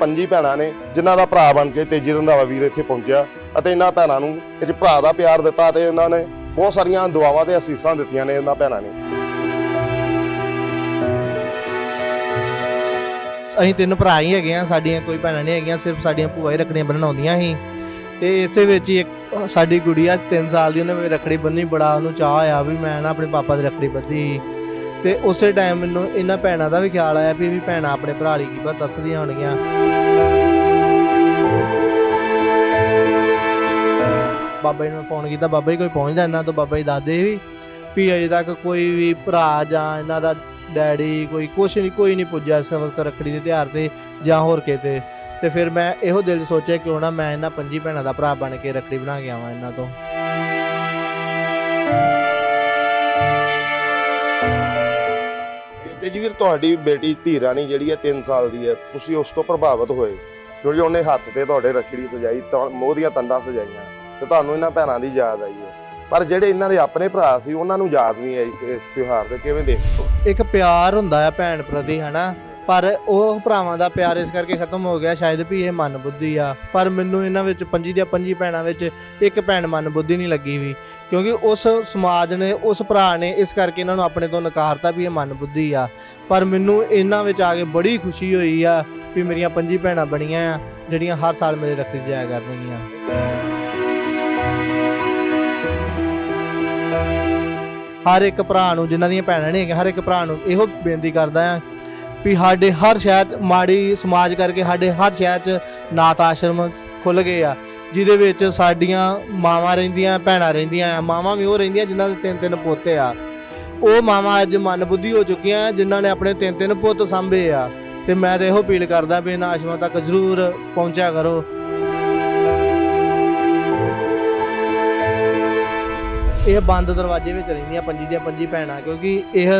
ਪੰਜੀ ਭੈਣਾਂ ਨੇ, ਜਿਨ੍ਹਾਂ ਦਾ ਭਰਾ ਬਣ ਕੇ ਤੇਜੀ ਰੰਧਾਵਾ ਵੀਰ ਇੱਥੇ ਪਹੁੰਚਿਆ ਅਤੇ ਇਹਨਾਂ ਭੈਣਾਂ ਨੂੰ ਇਹ ਭਰਾ ਦਾ ਪਿਆਰ ਦਿੱਤਾ ਤੇ ਉਹਨਾਂ ਨੇ ਬਹੁਤ ਸਾਰੀਆਂ ਦੁਆਵਾਂ ਤੇ ਅਸੀਸਾਂ ਦਿੱਤੀਆਂ ਨੇ ਇਹਨਾਂ ਭੈਣਾਂ ਨੇ। ਅਸੀਂ ਤਿੰਨ ਭਰਾ ਹੀ ਹੈਗੇ ਆ ਸਾਡੀਆਂ ਕੋਈ ਭੈਣਾਂ ਨਹੀਂ ਹੈਗੀਆਂ, ਸਿਰਫ ਸਾਡੀਆਂ ਭੂਆ ਹੀ ਰੱਖੜੀਆਂ ਬੰਨਣ ਆਉਂਦੀਆਂ ਸੀ। ਤੇ ਇਸੇ ਵਿੱਚ ਹੀ ਇੱਕ ਸਾਡੀ ਗੁੜੀਆ 3 ਸਾਲ ਦੀ ਉਹਨੇ ਮੇਰੀ ਰੱਖੜੀ ਬੰਨੀ ਬੜਾ ਉਹਨੂੰ ਚਾਹ ਆਇਆ ਵੀ ਮੈਂ ਨਾ ਆਪਣੇ ਪਾਪਾ ਦੀ ਰੱਖੜੀ ਬੱਧੀ ਤੇ ਉਸੇ ਟਾਈਮ ਮੈਨੂੰ ਇਹਨਾਂ ਭੈਣਾਂ ਦਾ ਵੀ ਖਿਆਲ ਆਇਆ ਵੀ ਵੀ ਭੈਣਾਂ ਆਪਣੇ ਭਰਾ ਲਈ ਕੀ ਪਤਾ ਦੱਸਦੀਆਂ ਹੋਣਗੀਆਂ। ਬਾਬਾ ਜੀ ਨੂੰ ਫੋਨ ਕੀਤਾ, ਬਾਬਾ ਜੀ ਕੋਈ ਪਹੁੰਚਦਾ ਇਹਨਾਂ ਤੋਂ? ਬਾਬਾ ਜੀ ਦੱਸਦੇ ਵੀ ਵੀ ਅਜੇ ਤੱਕ ਕੋਈ ਵੀ ਭਰਾ ਜਾਂ ਇਹਨਾਂ ਦਾ ਡੈਡੀ ਕੋਈ ਕੁਛ ਨਹੀਂ, ਕੋਈ ਨਹੀਂ ਪੁੱਜਿਆ ਇਸ ਵਕਤ ਰੱਖੜੀ ਦੇ ਤਿਉਹਾਰ ਤੇ ਜਾਂ ਹੋਰ ਕਿਤੇ। ਤੇ ਫਿਰ ਮੈਂ ਇਹੋ ਦਿਲ ਸੋਚਿਆ ਕਿਉਂ ਨਾ ਮੈਂ ਇਹਨਾਂ ਪੰਜੀ ਭੈਣਾਂ ਦਾ ਭਰਾ ਬਣ ਕੇ ਰੱਖੜੀ ਬਣਾ ਕੇ ਆਵਾਂ ਇਹਨਾਂ ਤੋਂ। ਤੇ ਜੀ ਵੀਰ, ਤੁਹਾਡੀ ਬੇਟੀ ਧੀ ਰਾਣੀ ਜਿਹੜੀ ਹੈ 3 ਸਾਲ ਦੀ ਹੈ, ਤੁਸੀਂ ਉਸ ਤੋਂ ਪ੍ਰਭਾਵਿਤ ਹੋਏ ਕਿਉਂਕਿ ਉਹਨੇ ਹੱਥ ਤੇ ਤੁਹਾਡੇ ਰੱਖੜੀ ਸਜਾਈ, ਤਾਂ ਮੋਹ ਦੀਆਂ ਤੰਦਾਂ ਸਜਾਈਆਂ ਤੇ ਤੁਹਾਨੂੰ ਇਹਨਾਂ ਭੈਣਾਂ ਦੀ ਯਾਦ ਆਈ ਹੈ। ਪਰ ਜਿਹੜੇ ਇਹਨਾਂ ਦੇ ਆਪਣੇ ਭਰਾ ਸੀ, ਉਹਨਾਂ ਨੂੰ ਯਾਦ ਨਹੀਂ ਆਈ ਇਸ ਇਸ ਤਿਉਹਾਰ ਤੇ, ਕਿਵੇਂ ਦੇਖੋ ਇੱਕ ਪਿਆਰ ਹੁੰਦਾ ਆ ਭੈਣ ਪ੍ਰਤੀ ਹਨਾ? ਪਰ ਉਹ ਭਰਾਵਾਂ ਦਾ ਪਿਆਰ ਇਸ ਕਰਕੇ ਖਤਮ ਹੋ ਗਿਆ, ਸ਼ਾਇਦ ਵੀ ਇਹ ਮਨ ਬੁੱਧੀ ਆ। ਪਰ ਮੈਨੂੰ ਇਹਨਾਂ ਵਿੱਚ ਪੰਜੀ ਦੀਆਂ ਪੰਜੀ ਭੈਣਾਂ ਵਿੱਚ ਇੱਕ ਭੈਣ ਮਨ ਬੁੱਧੀ ਨਹੀਂ ਲੱਗੀ ਵੀ। ਕਿਉਂਕਿ ਉਸ ਸਮਾਜ ਨੇ, ਉਸ ਭਰਾ ਨੇ ਇਸ ਕਰਕੇ ਇਹਨਾਂ ਨੂੰ ਆਪਣੇ ਤੋਂ ਨਕਾਰਤਾ ਵੀ ਇਹ ਮਨ ਬੁੱਧੀ ਆ। ਪਰ ਮੈਨੂੰ ਇਹਨਾਂ ਵਿੱਚ ਆ ਕੇ ਬੜੀ ਖੁਸ਼ੀ ਹੋਈ ਆ ਵੀ ਮੇਰੀਆਂ ਪੰਜੀ ਭੈਣਾਂ ਬਣੀਆਂ ਆ, ਜਿਹੜੀਆਂ ਹਰ ਸਾਲ ਮੇਰੇ ਰੱਖੜੀ ਜਾਇਆ ਕਰਨਗੀਆਂ। ਹਰ ਇੱਕ ਭਰਾ ਨੂੰ, ਜਿਨ੍ਹਾਂ ਦੀਆਂ ਭੈਣਾਂ ਨੇ ਹੈਗੀਆਂ ਹਰ ਇੱਕ ਭਰਾ ਨੂੰ ਇਹੋ ਬੇਨਤੀ ਕਰਦਾ ਆ ਵੀ ਸਾਡੇ ਹਰ ਸ਼ਹਿਰ 'ਚ ਮਾੜੀ ਸਮਾਜ ਕਰਕੇ ਸਾਡੇ ਹਰ ਸ਼ਹਿਰ 'ਚ ਨਾਥ ਆਸ਼ਰਮ ਖੁੱਲ ਗਏ ਆ, ਜਿਹਦੇ ਵਿੱਚ ਸਾਡੀਆਂ ਮਾਵਾਂ ਰਹਿੰਦੀਆਂ, ਭੈਣਾਂ ਰਹਿੰਦੀਆਂ ਆ, ਮਾਵਾਂ ਵੀ ਉਹ ਰਹਿੰਦੀਆਂ ਜਿਨ੍ਹਾਂ ਦੇ ਤਿੰਨ ਤਿੰਨ ਪੋਤੇ ਆ। ਉਹ ਮਾਵਾਂ ਅੱਜ ਮਨ ਬੁੱਧੀ ਹੋ ਚੁੱਕੀਆਂ ਜਿਨ੍ਹਾਂ ਨੇ ਆਪਣੇ ਤਿੰਨ ਤਿੰਨ ਪੁੱਤ ਸੰਭੇ ਆ। ਤੇ ਮੈਂ ਤਾਂ ਇਹੋ ਅਪੀਲ ਕਰਦਾ ਵੀ ਇਹਨਾਂ ਆਸ਼ਰਮਾਂ ਤੱਕ ਜ਼ਰੂਰ ਪਹੁੰਚਿਆ ਕਰੋ। ਇਹ ਬੰਦ ਦਰਵਾਜ਼ੇ ਵਿੱਚ ਰਹਿੰਦੀਆਂ ਪੰਜੀ ਦੀਆਂ ਪੰਜੀ ਭੈਣਾਂ, ਕਿਉਂਕਿ ਇਹ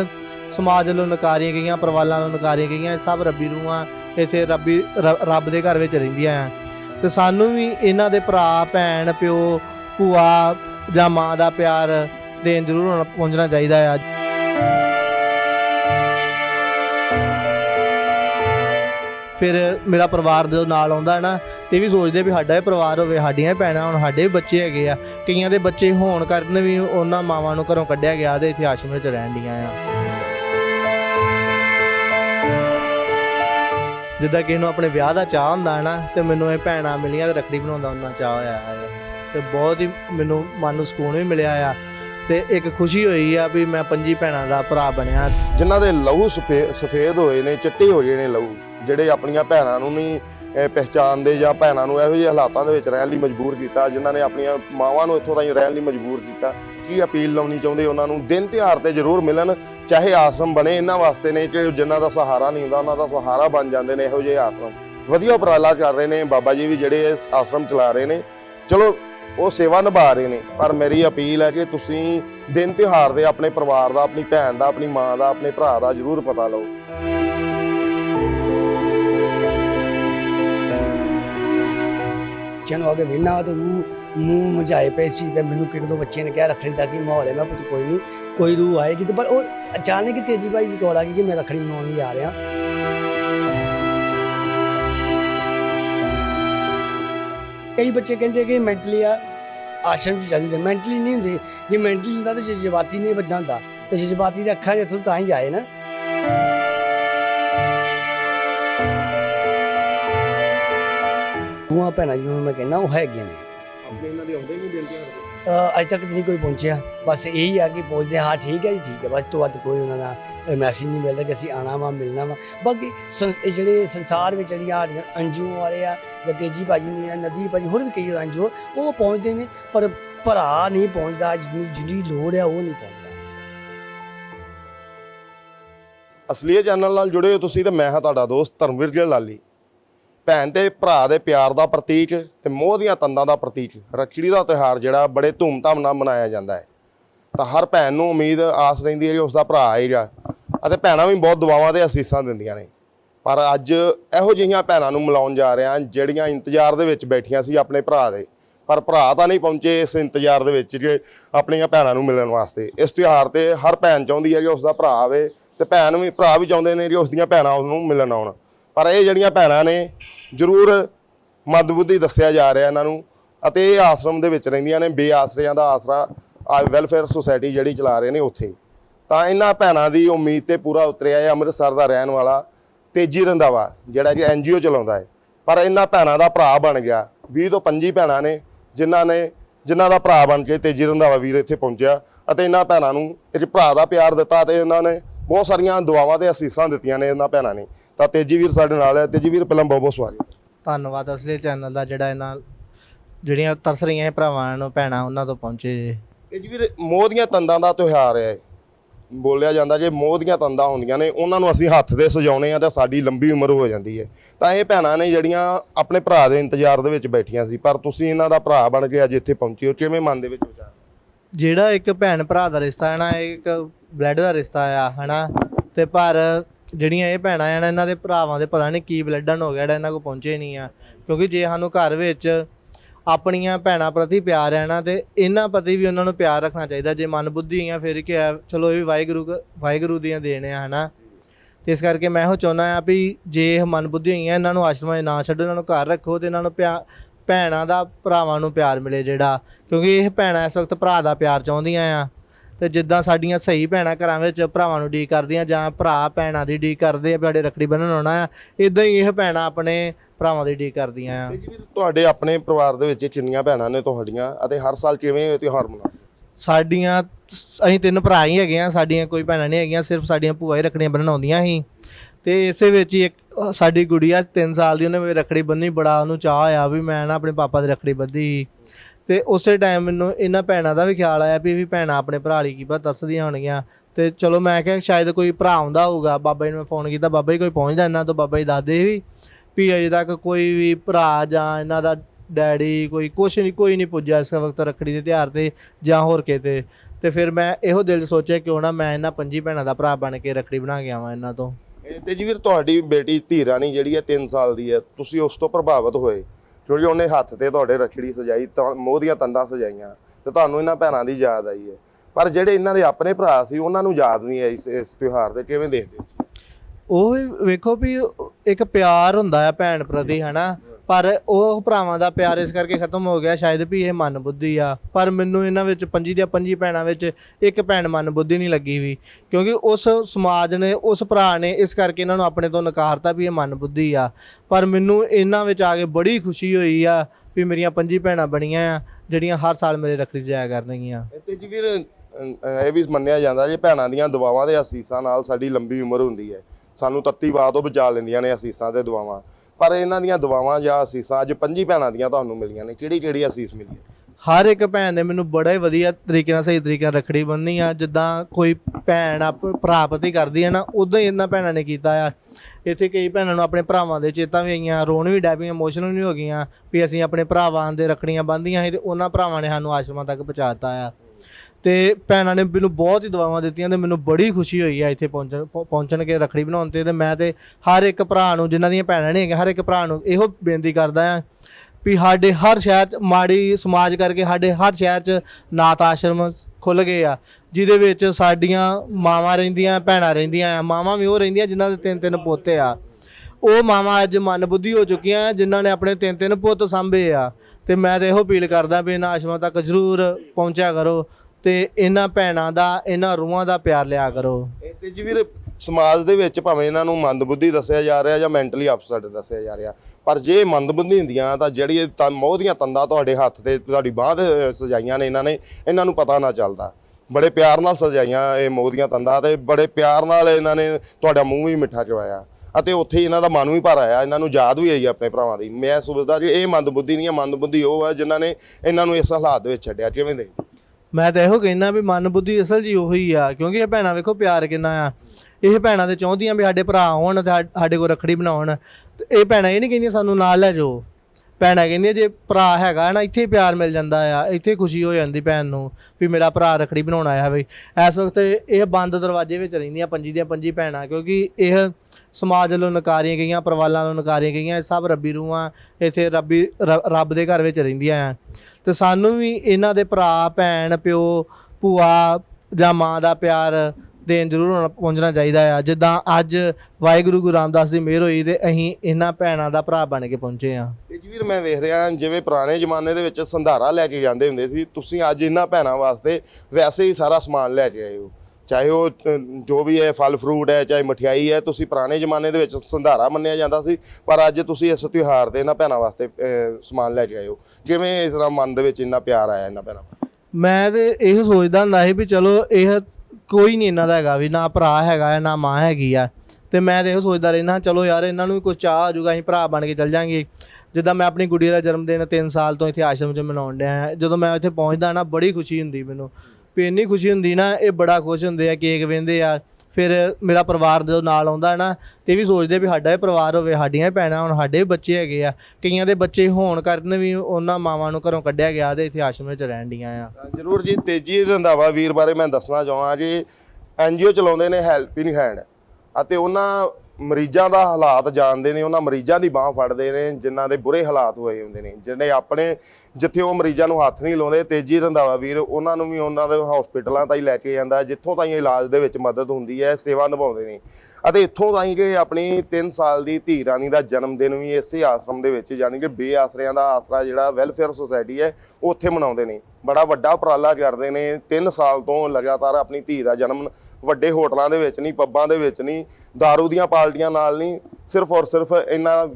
ਸਮਾਜ ਵੱਲੋਂ ਨਕਾਰੀਆਂ ਗਈਆਂ, ਪਰਿਵਾਰਾਂ ਵੱਲੋਂ ਨਕਾਰੀਆਂ ਗਈਆਂ, ਇਹ ਸਭ ਰੱਬੀ ਰੂਹਾਂ ਇੱਥੇ ਰੱਬੀ ਰ- ਰੱਬ ਦੇ ਘਰ ਵਿੱਚ ਰਹਿੰਦੀਆਂ ਆ। ਤੇ ਸਾਨੂੰ ਵੀ ਇਹਨਾਂ ਦੇ ਭਰਾ, ਭੈਣ, ਪਿਓ, ਭੂਆ ਜਾਂ ਮਾਂ ਦਾ ਪਿਆਰ ਦੇਣ ਜ਼ਰੂਰ ਹੋਣਾ- ਪਹੁੰਚਣਾ ਚਾਹੀਦਾ ਆ। ਫਿਰ ਮੇਰਾ ਪਰਿਵਾਰ ਜਦੋਂ ਨਾਲ ਆਉਂਦਾ ਹੈ ਨਾ, ਤੇ ਇਹ ਵੀ ਸੋਚਦੇ ਵੀ ਸਾਡਾ ਇਹ ਪਰਿਵਾਰ ਹੋਵੇ, ਸਾਡੀਆਂ ਵੀ ਭੈਣਾਂ ਹੁਣ, ਸਾਡੇ ਵੀ ਬੱਚੇ ਹੈਗੇ ਆ। ਕਈਆਂ ਦੇ ਬੱਚੇ ਹੋਣ ਕਾਰਨ ਵੀ ਉਹਨਾਂ ਮਾਵਾਂ ਨੂੰ ਘਰੋਂ ਕੱਢਿਆ ਗਿਆ ਤੇ ਇੱਥੇ ਆਸ਼ਰਮ ਵਿੱਚ ਰਹਿਣ ਡੀਆਂ ਆ। ਜਿੱਦਾਂ ਕਿਸੇ ਨੂੰ ਆਪਣੇ ਵਿਆਹ ਦਾ ਚਾਹ ਹੁੰਦਾ ਹੈ ਨਾ ਤੇ ਮੈਨੂੰ ਇਹ ਭੈਣਾਂ ਮਿਲੀਆਂ ਤੇ ਰੱਖੜੀ ਬਣਾਉਂਦਾ ਉਹਨਾਂ ਚਾਹ ਹੋਇਆ ਹੈ। ਤੇ ਬਹੁਤ ਹੀ ਮੈਨੂੰ ਮਨ ਨੂੰ ਸਕੂਨ ਵੀ ਮਿਲਿਆ ਆ ਤੇ ਇੱਕ ਖੁਸ਼ੀ ਹੋਈ ਆ ਵੀ ਮੈਂ ਪੰਜੀ ਭੈਣਾਂ ਦਾ ਭਰਾ ਬਣਿਆ। ਜਿਨ੍ਹਾਂ ਦੇ ਲਹੂ ਸਫੇ- ਸਫੇਦ ਹੋਏ ਨੇ ਚਿੱਟੇ ਹੋ ਗਏ ਨੇ ਲਹੂ ਜਿਹੜੇ ਆਪਣੀਆਂ ਭੈਣਾਂ ਨੂੰ ਨਹੀਂ ਅਹ, ਪਹਿਚਾਣਦੇ ਜਾਂ ਭੈਣਾਂ ਨੂੰ ਇਹੋ ਜਿਹੇ ਹਾਲਾਤਾਂ ਦੇ ਵਿੱਚ ਰਹਿਣ ਲਈ ਮਜਬੂਰ ਕੀਤਾ ਜਿਨ੍ਹਾਂ ਨੇ ਆਪਣੀਆਂ ਮਾਵਾਂ ਨੂੰ ਇੱਥੋਂ ਤਾਈਂ ਰਹਿਣ ਲਈ ਮਜਬੂਰ ਕੀਤਾ। ਕੀ ਅਪੀਲ ਲਾਉਣੀ ਚਾਹੁੰਦੇ ਉਹਨਾਂ ਨੂੰ ਦਿਨ ਤਿਉਹਾਰ ਤੇ ਜ਼ਰੂਰ ਮਿਲਣ, ਚਾਹੇ ਆਸ਼ਰਮ ਬਣੇ, ਇਹਨਾਂ ਵਾਸਤੇ ਨੇ ਕਿ ਜਿਨ੍ਹਾਂ ਦਾ ਸਹਾਰਾ ਨਹੀਂ ਹੁੰਦਾ, ਉਹਨਾਂ ਦਾ ਸਹਾਰਾ ਬਣ ਜਾਂਦੇ ਨੇ ਇਹੋ ਜਿਹੇ ਆਸ਼ਰਮ। ਵਧੀਆ ਉਪਰਾਲਾ ਕਰ ਰਹੇ ਨੇ ਬਾਬਾ ਜੀ ਵੀ ਜਿਹੜੇ ਇਸ ਆਸ਼ਰਮ ਚਲਾ ਰਹੇ ਨੇ। ਚਲੋ, ਉਹ ਸੇਵਾ ਨਿਭਾ ਰਹੇ ਨੇ, ਪਰ ਮੇਰੀ ਅਪੀਲ ਹੈ ਕਿ ਤੁਸੀਂ ਦਿਨ ਤਿਉਹਾਰ ਦੇ ਆਪਣੇ ਪਰਿਵਾਰ ਦਾ, ਆਪਣੀ ਭੈਣ ਦਾ, ਆਪਣੀ ਮਾਂ ਦਾ, ਆਪਣੇ ਭਰਾ ਦਾ ਜ਼ਰੂਰ ਪਤਾ ਲਓ। ਬੱਚਿਆਂ ਨੂੰ ਆ ਕੇ ਵੇਖਣਾ ਤੇ ਉਹ ਮੂੰਹ ਮੁਝਾਏ ਪਏ ਸੀ ਤੇ। ਮੈਨੂੰ ਕਿਹੜੇ ਦੋ ਬੱਚੇ ਨੇ ਕਿਹਾ ਰੱਖੜੀ ਦਾ ਕੀ ਮਾਹੌਲ ਹੈ। ਮੈਂ ਪੁੱਤ ਕੋਈ ਨਹੀਂ, ਕੋਈ ਰੂਹ ਆਏਗੀ ਤੇ ਪਰ ਉਹ ਅਚਾਨਕ ਹੀ ਤੇਜੀ ਬਾਈ ਦੀ ਕੋਲ ਆ ਗਈ ਕਿ ਮੈਂ ਰੱਖੜੀ ਮਨਾਉਣ ਲਈ ਆ ਰਿਹਾ। ਕਈ ਬੱਚੇ ਕਹਿੰਦੇ ਕਿ ਮੈਂਟਲੀ ਆ, ਆਸ਼ਰਮ ਚ ਜਾਂਦੇ। ਮੈਂਟਲੀ ਨਹੀਂ ਹੁੰਦੇ। ਜੇ ਮੈਂਟਲੀ ਹੁੰਦਾ ਤਾਂ ਜਜ਼ਬਾਤੀ ਨਹੀਂ ਵੱਜਦਾ ਹੁੰਦਾ। ਤੇ ਜਜ਼ਬਾਤੀ ਦੇ ਅੱਖਾਂ ਜਿੱਥੋਂ ਤਾਂ ਹੀ ਆਏ ਨਾ ਉਹ ਭੈਣਾਂ ਜਿਹਨੂੰ ਮੈਂ ਕਹਿੰਦਾ ਉਹ ਹੈਗੀਆਂ ਨੇ। ਆਪਣੇ ਇਹਨਾਂ ਦੇ ਆਉਂਦੇ ਨਹੀਂ ਦਿਨ ਤਿਉਹਾਰ ਅਹ ਅੱਜ ਤੱਕ ਨਹੀਂ ਕੋਈ ਪਹੁੰਚਿਆ। ਬਸ ਇਹੀ ਆ ਕਿ ਪਹੁੰਚਦੇ ਹਾਂ। ਠੀਕ ਹੈ ਜੀ ਠੀਕ ਹੈ। ਬਸ ਤੋਂ ਵੱਧ ਕੋਈ ਉਹਨਾਂ ਦਾ ਮੈਸੇਜ ਨਹੀਂ ਮਿਲਦਾ ਕਿ ਅਸੀਂ ਆਣਾ ਵਾ ਮਿਲਣਾ ਵਾ। ਬਾਕੀ ਸੰ- ਇਹ ਜਿਹੜੇ ਸੰਸਾਰ ਵਿੱਚ ਜਿਹੜੀਆਂ ਸਾਡੀਆਂ ਅੰਜੂ ਵਾਲੇ ਆ ਜਾਂ ਤੇਜੀ ਭਾਜੀ ਨੇ ਜਾਂ ਨਦੀ ਭਾਜੀ ਹੋਰ ਵੀ ਕਈ ਅੰਜੂ ਆ, ਉਹ ਪਹੁੰਚਦੇ ਨੇ ਪਰ ਭਰਾ ਨਹੀਂ ਪਹੁੰਚਦਾ ਜਿੰਨੀ ਜਿੰਨੀ ਲੋੜ ਆ ਉਹ ਨਹੀਂ ਪਹੁੰਚਦਾ। ਅਸਲੀਏ ਚੈਨਲ ਨਾਲ ਜੁੜੇ ਹੋ ਤੁਸੀਂ ਤੇ ਮੈਂ ਹਾਂ ਤੁਹਾਡਾ ਦੋਸਤ ਧਰਮਵੀਰ ਜੀ ਲਾਲੀ। ਭੈਣ ਤੇ ਭਰਾ ਦੇ ਪਿਆਰ ਦਾ ਪ੍ਰਤੀਕ ਤੇ ਮੋਹ ਦੀਆਂ ਤੰਦਾਂ ਦਾ ਪ੍ਰਤੀਕ। ਰੱਖੜੀ ਦਾ ਤਿਉਹਾਰ ਜਿਹੜਾ ਬੜੇ ਧੂਮਧਾਮ ਨਾਲ ਮਨਾਇਆ ਜਾਂਦਾ ਹੈ। ਤਾਂ ਹਰ ਭੈਣ ਨੂੰ ਉਮੀਦ ਆਸ ਰਹਿੰਦੀ ਹੈ ਕਿ ਉਸ ਦਾ ਭਰਾ ਆਏਗਾ ਅਤੇ ਭੈਣਾਂ ਵੀ ਬਹੁਤ ਦੁਆਵਾਂ ਤੇ ਅਸੀਸਾਂ ਦਿੰਦੀਆਂ ਨੇ। ਪਰ ਅੱਜ ਇਹੋ ਜਿਹੀਆਂ ਭੈਣਾਂ ਨੂੰ ਮਿਲਾਉਣ ਜਾ ਰਹੇ ਹਾਂ ਜਿਹੜੀਆਂ ਇੰਤਜ਼ਾਰ ਦੇ ਵਿੱਚ ਬੈਠੀਆਂ ਸੀ ਆਪਣੇ ਭਰਾ ਦੇ। ਪਰ ਭਰਾ ਤਾਂ ਨਹੀਂ ਪਹੁੰਚੇ ਇਸ ਇੰਤਜ਼ਾਰ ਦੇ ਵਿੱਚ ਕਿ ਆਪਣੀਆਂ ਭੈਣਾਂ ਨੂੰ ਮਿਲਣ ਵਾਸਤੇ। ਇਸ ਤਿਉਹਾਰ ਤੇ ਹਰ ਭੈਣ ਚਾਹੁੰਦੀ ਹੈ ਕਿ ਉਸ ਦਾ ਭਰਾ ਆਵੇ ਤੇ ਭੈਣ ਵੀ, ਭਰਾ ਵੀ ਚਾਹੁੰਦੇ ਨੇ ਕਿ ਉਸ ਦੀਆਂ ਭੈਣਾਂ ਉਸ ਨੂੰ ਮਿਲਣ ਆਉਣ। ਪਰ ਇਹ ਜਿਹੜੀਆਂ ਭੈਣਾਂ ਨੇ, ਜ਼ਰੂਰ ਮੰਦਬੁੱਧੀ ਦੱਸਿਆ ਜਾ ਰਿਹਾ ਇਹਨਾਂ ਨੂੰ ਅਤੇ ਇਹ ਆਸ਼ਰਮ ਦੇ ਵਿੱਚ ਰਹਿੰਦੀਆਂ ਨੇ, ਬੇਆਸਰਿਆਂ ਦਾ ਆਸਰਾ, ਆ ਵੈਲਫੇਅਰ ਸੁਸਾਇਟੀ ਜਿਹੜੀ ਚਲਾ ਰਹੇ ਨੇ ਉੱਥੇ। ਤਾਂ ਇਹਨਾਂ ਭੈਣਾਂ ਦੀ ਉਮੀਦ ਤੇ ਪੂਰਾ ਉਤਰਿਆ ਹੈ ਅੰਮ੍ਰਿਤਸਰ ਦਾ ਰਹਿਣ ਵਾਲਾ ਤੇਜੀ ਰੰਧਾਵਾ, ਜਿਹੜਾ ਕਿ ਐਨਜੀਓ ਚਲਾਉਂਦਾ ਹੈ। ਪਰ ਇਹਨਾਂ ਭੈਣਾਂ ਦਾ ਭਰਾ ਬਣ ਗਿਆ। 20 ਤੋਂ 25 ਭੈਣਾਂ ਨੇ, ਜਿਨ੍ਹਾਂ ਨੇ, ਜਿਨ੍ਹਾਂ ਦਾ ਭਰਾ ਬਣ ਕੇ ਤੇਜੀ ਰੰਧਾਵਾ ਵੀਰ ਇੱਥੇ ਪਹੁੰਚਿਆ ਅਤੇ ਇਹਨਾਂ ਭੈਣਾਂ ਨੂੰ ਇਹ ਭਰਾ ਦਾ ਪਿਆਰ ਦਿੱਤਾ ਤੇ ਇਹਨਾਂ ਨੇ ਬਹੁਤ ਸਾਰੀਆਂ ਦੁਆਵਾਂ ਤੇ ਅਸੀਸਾਂ ਦਿੱਤੀਆਂ ਨੇ ਇਹਨਾਂ ਭੈਣਾਂ ਨੇ। ਤਾਂ ਤੇਜੀ ਵੀਰ ਸਾਡੇ ਨਾਲ ਹੈ। ਤੇਜੀ ਵੀਰ ਪਹਿਲਾਂ ਬਹੁਤ ਬਹੁਤ ਸਵਾਗਤ ਧੰਨਵਾਦ। ਅਸਲੀ ਚੈਨਲ ਦਾ ਜਿਹੜਾ ਇਹਨਾਂ ਜਿਹੜੀਆਂ ਤਰਸ ਰਹੀਆਂ ਇਹ ਭਰਾਵਾਂ ਨੂੰ ਭੈਣਾਂ ਉਹਨਾਂ ਤੋਂ ਪਹੁੰਚੇ ਜੇ। ਤੇਜੀ ਵੀਰ ਮੋਹ ਦੀਆਂ ਤੰਦਾਂ ਦਾ ਤਿਉਹਾਰ ਹੈ। ਬੋਲਿਆ ਜਾਂਦਾ ਜੇ ਮੋਹ ਦੀਆਂ ਤੰਦਾਂ ਹੁੰਦੀਆਂ ਨੇ ਉਹਨਾਂ ਨੂੰ ਅਸੀਂ ਹੱਥ ਦੇ ਸਜਾਉਣੇ ਆ ਤਾਂ ਸਾਡੀ ਲੰਬੀ ਉਮਰ ਹੋ ਜਾਂਦੀ ਹੈ। ਤਾਂ ਇਹ ਭੈਣਾਂ ਨੇ ਜਿਹੜੀਆਂ ਆਪਣੇ ਭਰਾ ਦੇ ਇੰਤਜ਼ਾਰ ਦੇ ਵਿੱਚ ਬੈਠੀਆਂ ਸੀ ਪਰ ਤੁਸੀਂ ਇਹਨਾਂ ਦਾ ਭਰਾ ਬਣ ਕੇ ਅੱਜ ਇੱਥੇ ਪਹੁੰਚੇ ਹੋ ਕਿਵੇਂ ਮਨ ਦੇ ਵਿੱਚ ਵਿਚਾਰ? ਜਿਹੜਾ ਇੱਕ ਭੈਣ ਭਰਾ ਦਾ ਰਿਸ਼ਤਾ ਹੈ ਨਾ ਇਹ ਇੱਕ ਬਲੱਡ ਦਾ ਰਿਸ਼ਤਾ ਆ ਹਨਾ? ਤੇ ਪਰ ਜਿਹੜੀਆਂ ਇਹ ਭੈਣਾਂ ਆ ਨਾ ਇਹਨਾਂ ਦੇ ਭਰਾਵਾਂ ਦੇ ਪਤਾ ਨਹੀਂ ਕੀ ਬਲੱਡਨ ਹੋ ਗਿਆ, ਜਿਹੜਾ ਇਹਨਾਂ ਕੋ ਪਹੁੰਚੇ ਨਹੀਂ ਆ। ਕਿਉਂਕਿ ਜੇ ਸਾਨੂੰ ਘਰ ਵਿੱਚ ਆਪਣੀਆਂ ਭੈਣਾਂ ਪ੍ਰਤੀ ਪਿਆਰ ਹੈ ਨਾ, ਤੇ ਇਹਨਾਂ ਪ੍ਰਤੀ ਵੀ ਉਹਨਾਂ ਨੂੰ ਪਿਆਰ ਰੱਖਣਾ ਚਾਹੀਦਾ। ਜੇ ਮਨ ਬੁੱਧੀ ਆ, ਫਿਰ ਕੀ ਆ, ਚਲੋ ਇਹ ਵੀ ਵਾਹਿਗੁਰੂ ਕ- ਵਾਹਿਗੁਰੂ ਦੀਆਂ ਦੇਣ ਆ, ਹਨਾ। ਤੇ ਇਸ ਕਰਕੇ ਮੈਂ ਇਹੋ ਚਾਹੁੰਦਾ ਆ ਵੀ ਜੇ ਇਹ ਮਨ ਬੁੱਧੀ ਹੋਈਆਂ, ਇਹਨਾਂ ਨੂੰ ਆਸ਼ਰਮਾਂ 'ਚ ਨਾ ਛੱਡੋ, ਇਹਨਾਂ ਨੂੰ ਘਰ ਰੱਖੋ ਤੇ ਇਹਨਾਂ ਨੂੰ ਪਿਆ, ਭੈਣਾਂ ਦਾ, ਭਰਾਵਾਂ ਨੂੰ ਪਿਆਰ ਮਿਲੇ ਜਿਹੜਾ। ਕਿਉਂਕਿ ਇਹ ਭੈਣਾਂ ਇਸ ਵਕਤ ਭਰਾ ਦਾ ਪਿਆਰ ਚਾਹੁੰਦੀਆਂ ਆ। ਤੇ ਜਿੱਦਾਂ ਸਾਡੀਆਂ ਸਹੀ ਭੈਣਾਂ ਘਰਾਂ ਵਿੱਚ ਭਰਾਵਾਂ ਨੂੰ ਡੀਕ ਕਰਦੀਆਂ ਜਾਂ ਭਰਾ ਭੈਣਾਂ ਦੀ ਡੀਕ ਕਰਦੇ ਆ ਵੀ ਸਾਡੇ ਰੱਖੜੀ ਬੰਨਣ ਆਉਣਾ ਆ ਇਦਾਂ ਹੀ ਇਹ ਭੈਣਾਂ ਆਪਣੇ ਭਰਾਵਾਂ ਦੀ ਡੀਕ ਕਰਦੀਆਂ ਆ। ਤੁਹਾਡੇ ਆਪਣੇ ਪਰਿਵਾਰ ਦੇ ਵਿੱਚ ਕਿੰਨੀਆਂ ਭੈਣਾਂ ਨੇ ਤੁਹਾਡੀਆਂ ਅਤੇ ਹਰ ਸਾਲ ਕਿਵੇਂ ਇਹ ਤਿਉਹਾਰ ਮਨਾਉਂਦੇ? ਸਾਡੀਆਂ ਅਸੀਂ ਤਿੰਨ ਭਰਾ ਹੀ ਹੈਗੇ ਆ ਸਾਡੀਆਂ ਕੋਈ ਭੈਣਾਂ ਨਹੀਂ ਹੈਗੀਆਂ ਸਿਰਫ ਸਾਡੀਆਂ ਭੂਆ ਹੀ ਰੱਖੜੀਆਂ ਬੰਨਣ ਆਉਂਦੀਆਂ ਸੀ। ਤੇ ਇਸੇ ਵਿੱਚ ਹੀ ਇੱਕ ਸਾਡੀ ਗੁੜੀਆ 3 ਸਾਲ ਦੀ ਉਹਨੇ ਮੇਰੀ ਰੱਖੜੀ ਬੰਨੀ ਬੜਾ ਉਹਨੂੰ ਚਾਹ ਆਇਆ ਵੀ ਮੈਂ ਨਾ ਆਪਣੇ ਪਾਪਾ ਦੀ ਰੱਖੜੀ ਸੀ। ਤੇ ਉਸੇ ਟਾਈਮ ਮੈਨੂੰ ਇਹਨਾਂ ਭੈਣਾਂ ਦਾ ਵੀ ਖਿਆਲ ਆਇਆ ਵੀ ਇਹ ਵੀ ਭੈਣਾਂ ਆਪਣੇ ਭਰਾ ਲਈ ਕੀ ਪਤਾ ਦੱਸਦੀਆਂ ਹੋਣਗੀਆਂ। ਤੇ ਚਲੋ ਮੈਂ ਕਿਹਾ ਸ਼ਾਇਦ ਕੋਈ ਭਰਾ ਆਉਂਦਾ ਹੋਊਗਾ। ਬਾਬਾ ਜੀ ਨੂੰ ਮੈਂ ਫੋਨ ਕੀਤਾ, ਬਾਬਾ ਜੀ ਕੋਈ ਪਹੁੰਚਦਾ ਇਹਨਾਂ ਤੋਂ? ਬਾਬਾ ਜੀ ਦੱਸਦੇ ਵੀ ਵੀ ਅਜੇ ਤੱਕ ਕੋਈ ਵੀ ਭਰਾ ਜਾਂ ਇਹਨਾਂ ਦਾ ਡੈਡੀ ਕੋਈ ਕੁਛ ਨਹੀਂ, ਕੋਈ ਨਹੀਂ ਪੁੱਜਿਆ ਇਸ ਵਕਤ ਰੱਖੜੀ ਦੇ ਤਿਉਹਾਰ ਤੇ ਜਾਂ ਹੋਰ ਕਿਤੇ। ਤੇ ਫਿਰ ਮੈਂ ਇਹੋ ਦਿਲ 'ਚ ਸੋਚਿਆ ਕਿਉਂ ਨਾ ਮੈਂ ਇਹਨਾਂ ਪੰਜੀ ਭੈਣਾਂ ਦਾ ਭਰਾ ਬਣ ਕੇ ਰੱਖੜੀ ਬਣਾ ਕੇ ਆਵਾਂ ਇਹਨਾਂ ਤੋਂ। ਇਹ ਤੇਜੀ ਵੀਰ ਤੁਹਾਡੀ ਬੇਟੀ ਧੀ ਰਾਣੀ ਜਿਹੜੀ ਹੈ 3 ਸਾਲ ਦੀ ਹੈ, ਤੁਸੀਂ ਉਸ ਤੋਂ ਪ੍ਰਭਾਵਿਤ ਹੋਏ। ਕਿਉਂਕਿ ਉਹਨੇ ਹੱਥ ਤੇ ਤੁਹਾਡੇ ਰੱਖੜੀ ਸਜਾਈ, ਤਾਂ ਮੋਹ ਦੀਆਂ ਤੰਦਾਂ ਸਜਾਈਆਂ ਤੇ ਤੁਹਾਨੂੰ ਇਹਨਾਂ ਭੈਣਾਂ ਦੀ ਯਾਦ ਆਈ ਹੈ। ਪਰ ਜਿਹੜੇ ਇਹਨਾਂ ਦੇ ਆਪਣੇ ਭਰਾ ਸੀ, ਉਹਨਾਂ ਨੂੰ ਯਾਦ ਨਹੀਂ ਆਈ ਇਸ ਇਸ ਤਿਉਹਾਰ ਦੇ, ਕਿਵੇਂ ਦੇਖਦੇ ਹੋ? ਉਹ ਵੀ ਵੇਖੋ ਵੀ ਇੱਕ ਪਿਆਰ ਹੁੰਦਾ ਆ ਭੈਣ ਪ੍ਰਤੀ ਹਨਾ? ਪਰ ਉਹ ਭਰਾਵਾਂ ਦਾ ਪਿਆਰ ਇਸ ਕਰਕੇ ਖਤਮ ਹੋ ਗਿਆ, ਸ਼ਾਇਦ ਵੀ ਇਹ ਮਨ ਬੁੱਧੀ ਆ। ਪਰ ਮੈਨੂੰ ਇਹਨਾਂ ਵਿੱਚ ਪੰਜੀ ਦੀਆਂ ਪੰਜੀ ਭੈਣਾਂ ਵਿੱਚ ਇੱਕ ਭੈਣ ਮਨ ਬੁੱਧੀ ਨਹੀਂ ਲੱਗੀ ਵੀ। ਕਿਉਂਕਿ ਉਸ ਸਮਾਜ ਨੇ, ਉਸ ਭਰਾ ਨੇ ਇਸ ਕਰਕੇ ਇਹਨਾਂ ਨੂੰ ਆਪਣੇ ਤੋਂ ਨਕਾਰਤਾ ਵੀ ਇਹ ਮਨ ਬੁੱਧੀ ਆ। ਪਰ ਮੈਨੂੰ ਇਹਨਾਂ ਵਿੱਚ ਆ ਕੇ ਬੜੀ ਖੁਸ਼ੀ ਹੋਈ ਆ ਵੀ ਮੇਰੀਆਂ ਪੰਜੀ ਭੈਣਾਂ ਬਣੀਆਂ ਆ, ਜਿਹੜੀਆਂ ਹਰ ਸਾਲ ਮੇਰੇ ਰੱਖੜੀ ਜਾਇਆ ਕਰਨਗੀਆਂ। ਇਹ ਤੇਜੀ ਵੀਰ ਇਹ ਵੀ ਮੰਨਿਆ ਜਾਂਦਾ ਜੇ ਭੈਣਾਂ ਦੀਆਂ ਦੁਆਵਾਂ ਤੇ ਅਸੀਸਾਂ ਨਾਲ ਸਾਡੀ ਲੰਬੀ ਉਮਰ ਹੁੰਦੀ ਹੈ। ਸਾਨੂੰ ਤੱਤੀ ਬਾਤ ਤੋਂ ਬਚਾ ਲੈਂਦੀਆਂ ਨੇ ਅਸੀਸਾਂ ਤੇ ਦੁਆਵਾਂ। ਪਰ ਇਹਨਾਂ ਦੀਆਂ ਦੁਆਵਾਂ ਜਾਂ ਅਸੀਸਾਂ ਅੱਜ ਪੰਜੀ ਭੈਣਾਂ ਦੀਆਂ ਤੁਹਾਨੂੰ ਮਿਲੀਆਂ ਨੇ। ਕਿਹੜੀ ਕਿਹੜੀ ਅਸੀਸ ਮਿਲੀ ਹੈ? ਹਰ ਇੱਕ ਭੈਣ ਨੇ ਮੈਨੂੰ ਬੜਾ ਹੀ ਵਧੀਆ ਤਰੀਕੇ ਨਾਲ, ਸਹੀ ਤਰੀਕੇ ਨਾਲ ਰੱਖੜੀ ਬੰਨ੍ਹੀ ਆ। ਜਿੱਦਾਂ ਕੋਈ ਭੈਣ ਆਪ ਭਰਾ ਪ੍ਰਤੀ ਕਰਦੀ ਹੈ ਨਾ, ਉਦਾਂ ਹੀ ਇਹਨਾਂ ਭੈਣਾਂ ਨੇ ਕੀਤਾ ਆ। ਇੱਥੇ ਕਈ ਭੈਣਾਂ ਨੂੰ ਆਪਣੇ ਭਰਾਵਾਂ ਦੇ ਚੇਤਾ ਵੀ ਆਈਆਂ, ਰੋਣ ਵੀ ਡੈ ਇਮੋਸ਼ਨਲ ਵੀ ਹੋ ਗਈਆਂ ਵੀ ਅਸੀਂ ਆਪਣੇ ਭਰਾਵਾਂ ਦੇ ਰੱਖੜੀਆਂ ਬੰਨ੍ਹਦੀਆਂ ਸੀ ਤੇ ਉਹਨਾਂ ਭਰਾਵਾਂ ਨੇ ਸਾਨੂੰ ਆਸ਼ਰਮਾਂ ਤੱਕ ਪਹੁੰਚਾਤਾ ਆ। ਤੇ ਭੈਣਾਂ ਨੇ ਮੈਨੂੰ ਬਹੁਤ ਹੀ ਦੁਆਵਾਂ ਦਿੱਤੀਆਂ ਤੇ ਮੈਨੂੰ ਬੜੀ ਖੁਸ਼ੀ ਹੋਈ ਆ ਇੱਥੇ ਪਹੁੰਚਣ ਪਹੁੰ- ਪਹੁੰਚਣ ਕੇ ਰੱਖੜੀ ਬਣਾਉਣ ਤੇ ਤੇ ਮੈਂ ਤੇ ਹਰ ਇੱਕ ਭਰਾ ਨੂੰ, ਜਿਨ੍ਹਾਂ ਦੀਆਂ ਭੈਣਾਂ ਨਹੀਂ ਹੈਗੀਆਂ, ਹਰ ਇੱਕ ਭਰਾ ਨੂੰ ਇਹੋ ਬੇਨਤੀ ਕਰਦਾ ਆ ਵੀ ਸਾਡੇ ਹਰ ਸ਼ਹਿਰ ਚ ਮਾੜੀ ਸਮਾਜ ਕਰਕੇ ਸਾਡੇ ਹਰ ਸ਼ਹਿਰ ਚ ਨਾਥ ਆਸ਼ਰਮ ਖੁੱਲ ਗਏ ਆ, ਜਿਹਦੇ ਵਿੱਚ ਸਾਡੀਆਂ ਮਾਵਾਂ ਰਹਿੰਦੀਆਂ, ਭੈਣਾਂ ਰਹਿੰਦੀਆਂ ਆ, ਮਾਵਾਂ ਵੀ ਉਹ ਰਹਿੰਦੀਆਂ ਜਿਨ੍ਹਾਂ ਦੇ ਤਿੰਨ ਤਿੰਨ ਪੋਤੇ ਆ। ਉਹ ਮਾਵਾਂ ਅੱਜ ਮਨ ਬੁੱਧੀ ਹੋ ਚੁੱਕੀਆਂ ਜਿਨ੍ਹਾਂ ਨੇ ਆਪਣੇ ਤਿੰਨ ਤਿੰਨ ਪੁੱਤ ਸੰਭੇ ਆ। ਤੇ ਮੈਂ ਤਾਂ ਇਹੋ ਅਪੀਲ ਕਰਦਾ ਵੀ ਇਹਨਾਂ ਆਸ਼ਰਮਾਂ ਤੱਕ ਜ਼ਰੂਰ ਪਹੁੰਚਿਆ ਕਰੋ ਤੇ ਇਹਨਾਂ ਭੈਣਾਂ ਦਾ, ਇਹਨਾਂ ਰੂਹਾਂ ਦਾ ਪਿਆਰ ਲਿਆ ਕਰੋ। ਇਹ ਤੇ ਜੀ ਵੀਰ, ਸਮਾਜ ਦੇ ਵਿੱਚ ਭਾਵੇਂ ਇਹਨਾਂ ਨੂੰ ਮੰਦਬੁੱਧੀ ਦੱਸਿਆ ਜਾ ਰਿਹਾ ਜਾਂ ਮੈਂਟਲੀ ਅਪਸੈਟ ਦੱਸਿਆ ਜਾ ਰਿਹਾ, ਪਰ ਜੇ ਮੰਦਬੁੱਧੀ ਹੁੰਦੀਆਂ ਤਾਂ ਜਿਹੜੀ ਇਹ ਤਾਂ ਮੋਹ ਦੀਆਂ ਤੰਦਾਂ ਤੁਹਾਡੇ ਹੱਥ ਤੇ, ਤੁਹਾਡੀ ਬਾਹ ਤੇ ਸਜਾਈਆਂ ਨੇ ਇਹਨਾਂ ਨੇ, ਇਹਨਾਂ ਨੂੰ ਪਤਾ ਨਾ ਚੱਲਦਾ। ਬੜੇ ਪਿਆਰ ਨਾਲ ਸਜਾਈਆਂ ਇਹ ਮੋਹ ਦੀਆਂ ਤੰਦਾਂ ਤੇ ਬੜੇ ਪਿਆਰ ਨਾਲ ਇਹਨਾਂ ਨੇ ਤੁਹਾਡਾ ਮੂੰਹ ਵੀ ਮਿੱਠਾ ਚਵਾਇਆ ਅਤੇ ਉੱਥੇ ਹੀ ਇਹਨਾਂ ਦਾ ਮਨ ਵੀ ਭਰ ਆਇਆ, ਇਹਨਾਂ ਨੂੰ ਯਾਦ ਵੀ ਆਈ ਆਪਣੇ ਭਰਾਵਾਂ ਦੀ। ਮੈਂ ਸੋਚਦਾ ਜੀ, ਇਹ ਮੰਦਬੁੱਧੀ ਨਹੀਂ ਹੈ ਮੰਦਬੁੱਧੀ ਉਹ ਹੈ ਜਿਨ੍ਹਾਂ ਨੇ ਇਹਨਾਂ ਨੂੰ ਇਸ ਹਾਲਾਤ ਦੇ ਵਿੱਚ ਛੱਡਿਆ, ਕਿਵੇਂ ਦੇ ਮੈਂ ਤਾਂ ਇਹੋ ਕਹਿਣਾ ਵੀ ਮਨ ਬੁੱਧੀ ਅਸਲ ਜੀ ਉਹੀ ਆ, ਕਿਉਂਕਿ ਇਹ ਭੈਣਾਂ ਵੇਖੋ ਪਿਆਰ ਕਿੰਨਾ ਆ। ਇਹ ਭੈਣਾਂ ਤੇ ਚਾਹੁੰਦੀਆਂ ਵੀ ਸਾਡੇ ਭਰਾ ਹੋਣ ਤੇ ਸਾਡੇ ਕੋਲ ਰੱਖੜੀ ਬਣਾਉਣ। ਤੇ ਇਹ ਭੈਣਾਂ ਇਹ ਨਹੀਂ ਕਹਿੰਦੀਆਂ ਸਾਨੂੰ ਨਾਲ ਲੈ ਜਾਓ। ਭੈਣਾਂ ਕਹਿੰਦੀਆਂ ਜੇ ਭਰਾ ਹੈਗਾ ਨਾ, ਇੱਥੇ ਪਿਆਰ ਮਿਲ ਜਾਂਦਾ ਆ, ਇੱਥੇ ਖੁਸ਼ੀ ਹੋ ਜਾਂਦੀ ਭੈਣ ਨੂੰ ਵੀ ਮੇਰਾ ਭਰਾ ਰੱਖੜੀ ਬਣਾਉਣ ਆਇਆ ਬਈ ਇਸ ਵਕਤ ਇਹ ਬੰਦ ਦਰਵਾਜ਼ੇ ਵਿੱਚ ਰਹਿੰਦੀਆਂ ਪੰਜੀ ਦੀਆਂ ਪੰਜੀ ਭੈਣਾਂ, ਕਿਉਂਕਿ ਇਹ ਸਮਾਜ ਵੱਲੋਂ ਨਕਾਰੀਆਂ ਗਈਆਂ, ਪਰਿਵਾਰਾਂ ਵੱਲੋਂ ਨਕਾਰੀਆਂ ਗਈਆਂ, ਇਹ ਸਭ ਰੱਬੀ ਰੂਹਾਂ ਇੱਥੇ ਰੱਬੀ ਰ- ਰੱਬ ਦੇ ਘਰ ਵਿੱਚ ਰਹਿੰਦੀਆਂ ਆ। ਤੇ ਸਾਨੂੰ ਵੀ ਇਹਨਾਂ ਦੇ ਭਰਾ, ਭੈਣ, ਪਿਓ, ਭੂਆ ਜਾਂ ਮਾਂ ਦਾ ਪਿਆਰ ਦੇਣ ਜ਼ਰੂਰ ਹੋਣਾ- ਪਹੁੰਚਣਾ ਚਾਹੀਦਾ ਆ। ਜਿੱਦਾਂ ਅੱਜ ਵਾਹਿਗੁਰੂ ਗੁਰੂ ਰਾਮਦਾਸ ਦੀ ਮਿਹਰ ਹੋਈ ਤੇ ਅਸੀਂ ਇਹਨਾਂ ਭੈਣਾਂ ਦਾ ਭਰਾ ਬਣ ਕੇ ਪਹੁੰਚੇ ਆ। ਤੇ ਜੀ ਵੀਰ, ਮੈਂ ਵੇਖ ਰਿਹਾ, ਜਿਵੇਂ ਪੁਰਾਣੇ ਜ਼ਮਾਨੇ ਦੇ ਵਿੱਚ ਸੰਧਾਰਾ ਲੈ ਕੇ ਜਾਂਦੇ ਹੁੰਦੇ ਸੀ, ਤੁਸੀਂ ਅੱਜ ਇਹਨਾਂ ਭੈਣਾਂ ਵਾਸਤੇ ਵੈਸੇ ਹੀ ਸਾਰਾ ਸਮਾਨ ਲੈ ਕੇ ਆਏ ਹੋ। ਚਾਹੇ ਉਹ ਜੋ ਵੀ ਹੈ, ਫਲ ਫਰੂਟ ਹੈ, ਚਾਹੇ ਮਠਿਆਈ ਹੈ, ਤੁਸੀਂ ਪੁਰਾਣੇ ਜ਼ਮਾਨੇ ਦੇ ਵਿੱਚ ਸੰਧਾਰਾ ਮੰਨਿਆ ਜਾਂਦਾ ਸੀ, ਪਰ ਅੱਜ ਤੁਸੀਂ ਇਸ ਤਿਉਹਾਰ ਤੇ ਇਹਨਾਂ ਭੈਣਾਂ ਵਾਸਤੇ ਸਮਾਨ ਲੈ ਕੇ ਆਏ ਹੋ। ਕਿਵੇਂ ਇਸ ਤਰ੍ਹਾਂ ਮਨ ਦੇ ਵਿੱਚ ਇੰਨਾ ਪਿਆਰ ਆਇਆ ਇਹਨਾਂ ਭੈਣਾਂ ਮੈਂ ਤੇ ਇਹ ਸੋਚਦਾ ਹੁੰਦਾ ਸੀ ਵੀ ਚਲੋ, ਇਹ ਕੋਈ ਨਹੀਂ ਇਹਨਾਂ ਦਾ ਹੈਗਾ ਵੀ ਨਾ ਭਰਾ ਹੈਗਾ ਹੈ ਨਾ ਮਾਂ ਹੈਗੀ ਆ। ਤੇ ਮੈਂ ਤੇ ਇਹ ਸੋਚਦਾ ਰਹਿਣਾ ਚਲੋ ਯਾਰ, ਇਹਨਾਂ ਨੂੰ ਵੀ ਕੁਝ ਚਾਹ ਆ ਜਾਊਗਾ, ਅਸੀਂ ਭਰਾ ਬਣ ਕੇ ਚੱਲ ਜਾਾਂਗੇ। ਜਿੱਦਾਂ ਮੈਂ ਆਪਣੀ ਗੁੱਡੀ ਦਾ ਜਨਮ ਦਿਨ 3 ਸਾਲ ਤੋਂ ਇੱਥੇ ਆਸ਼ਰਮ 'ਚ ਮਨਾਉਣ ਡਿਆ, ਜਦੋਂ ਮੈਂ ਇੱਥੇ ਪਹੁੰਚਦਾ ਨਾ, ਬੜੀ ਖੁਸ਼ੀ ਹੁੰਦੀ ਮੈਨੂੰ। ਵੀ ਇੰਨੀ ਖੁਸ਼ੀ ਹੁੰਦੀ ਨਾ, ਇਹ ਬੜਾ ਖੁਸ਼ ਹੁੰਦੇ ਆ, ਕੇਕ ਵੇਂਦੇ ਆ। ਫਿਰ ਮੇਰਾ ਪਰਿਵਾਰ ਜਦੋਂ ਨਾਲ ਆਉਂਦਾ ਨਾ, ਤੇ ਵੀ ਸੋਚਦੇ ਵੀ ਸਾਡਾ ਹੀ ਪਰਿਵਾਰ ਹੋਵੇ, ਸਾਡੀਆਂ ਭੈਣਾਂ ਹੁਣ, ਸਾਡੇ ਬੱਚੇ ਹੈਗੇ ਆ। ਕਈਆਂ ਦੇ ਬੱਚੇ ਹੋਣ ਕਾਰਨ ਵੀ ਉਹਨਾਂ ਮਾਵਾਂ ਨੂੰ ਘਰੋਂ ਕੱਢਿਆ ਗਿਆ ਤੇ ਇੱਥੇ ਆਸ਼ਰਮ ਵਿੱਚ ਰਹਿਣ ਡੀਆਂ ਆ। ਜ਼ਰੂਰ ਜੀ, ਤੇਜੀ ਰੰਧਾਵਾ ਵੀਰ ਬਾਰੇ ਮੈਂ ਦੱਸਣਾ ਚਾਹਾਂ ਜੀ ਐਨਜੀਓ ਚਲਾਉਂਦੇ ਨੇ ਹੈਲਪਿੰਗ ਹੈਂਡ ਅਤੇ ਉਹਨਾਂ ਮਰੀਜ਼ਾਂ ਦਾ ਹਾਲਾਤ ਜਾਣਦੇ ਨੇ, ਉਹਨਾਂ ਮਰੀਜ਼ਾਂ ਦੀ ਬਾਹ ਫੜਦੇ ਨੇ, ਜਿਨ੍ਹਾਂ ਦੇ ਬੁਰੇ ਹਾਲਾਤ ਹੋਏ ਹੁੰਦੇ ਨੇ ਜਿਹੜੇ ਆਪਣੇ ਜਿੱਥੇ ਉਹ ਮਰੀਜ਼ਾਂ ਨੂੰ ਹੱਥ ਨਹੀਂ ਲਾਉਂਦੇ, ਤੇਜੀ ਰੰਧਾਵਾ ਵੀਰ, ਉਹਨਾਂ ਨੂੰ ਵੀ ਉਹਨਾਂ ਦੇ ਹਸਪੀਟਲਾਂ ਤਾਈਂ ਲੈ ਕੇ ਜਾਂਦਾ, ਜਿੱਥੋਂ ਤਾਈਂ ਇਲਾਜ ਦੇ ਵਿੱਚ ਮਦਦ ਹੁੰਦੀ ਹੈ, ਸੇਵਾ ਨਿਭਾਉਂਦੇ ਨੇ। ਅਤੇ ਇੱਥੋਂ ਤਾਈਂ ਕਿ ਆਪਣੀ 3 ਸਾਲ ਦੀ ਧੀ ਰਾਣੀ ਦਾ ਜਨਮ ਦਿਨ ਵੀ ਇਸੇ ਆਸ਼ਰਮ ਦੇ ਵਿੱਚ, ਯਾਨੀ ਕਿ ਬੇਆਸਰਿਆਂ ਦਾ ਆਸਰਾ ਜਿਹੜਾ ਵੈਲਫੇਅਰ ਸੁਸਾਇਟੀ ਹੈ ਉੱਥੇ ਮਨਾਉਂਦੇ ਨੇ। ਬੜਾ ਵੱਡਾ ਉਪਰਾਲਾ ਕਰਦੇ ਨੇ 3 ਸਾਲ ਤੋਂ ਲਗਾਤਾਰ ਆਪਣੀ ਧੀ ਦਾ ਜਨਮ ਵੱਡੇ ਹੋਟਲਾਂ ਦੇ ਵਿੱਚ ਨਹੀਂ, ਪੱਬਾਂ ਦੇ ਵਿੱਚ ਨਹੀਂ दारू ਦੀਆਂ ਪਾਲਟੀਆਂ ਨਾਲ ਨਹੀਂ, ਸਿਰਫ ਔਰ ਸਿਰਫ ਇਹਨਾਂ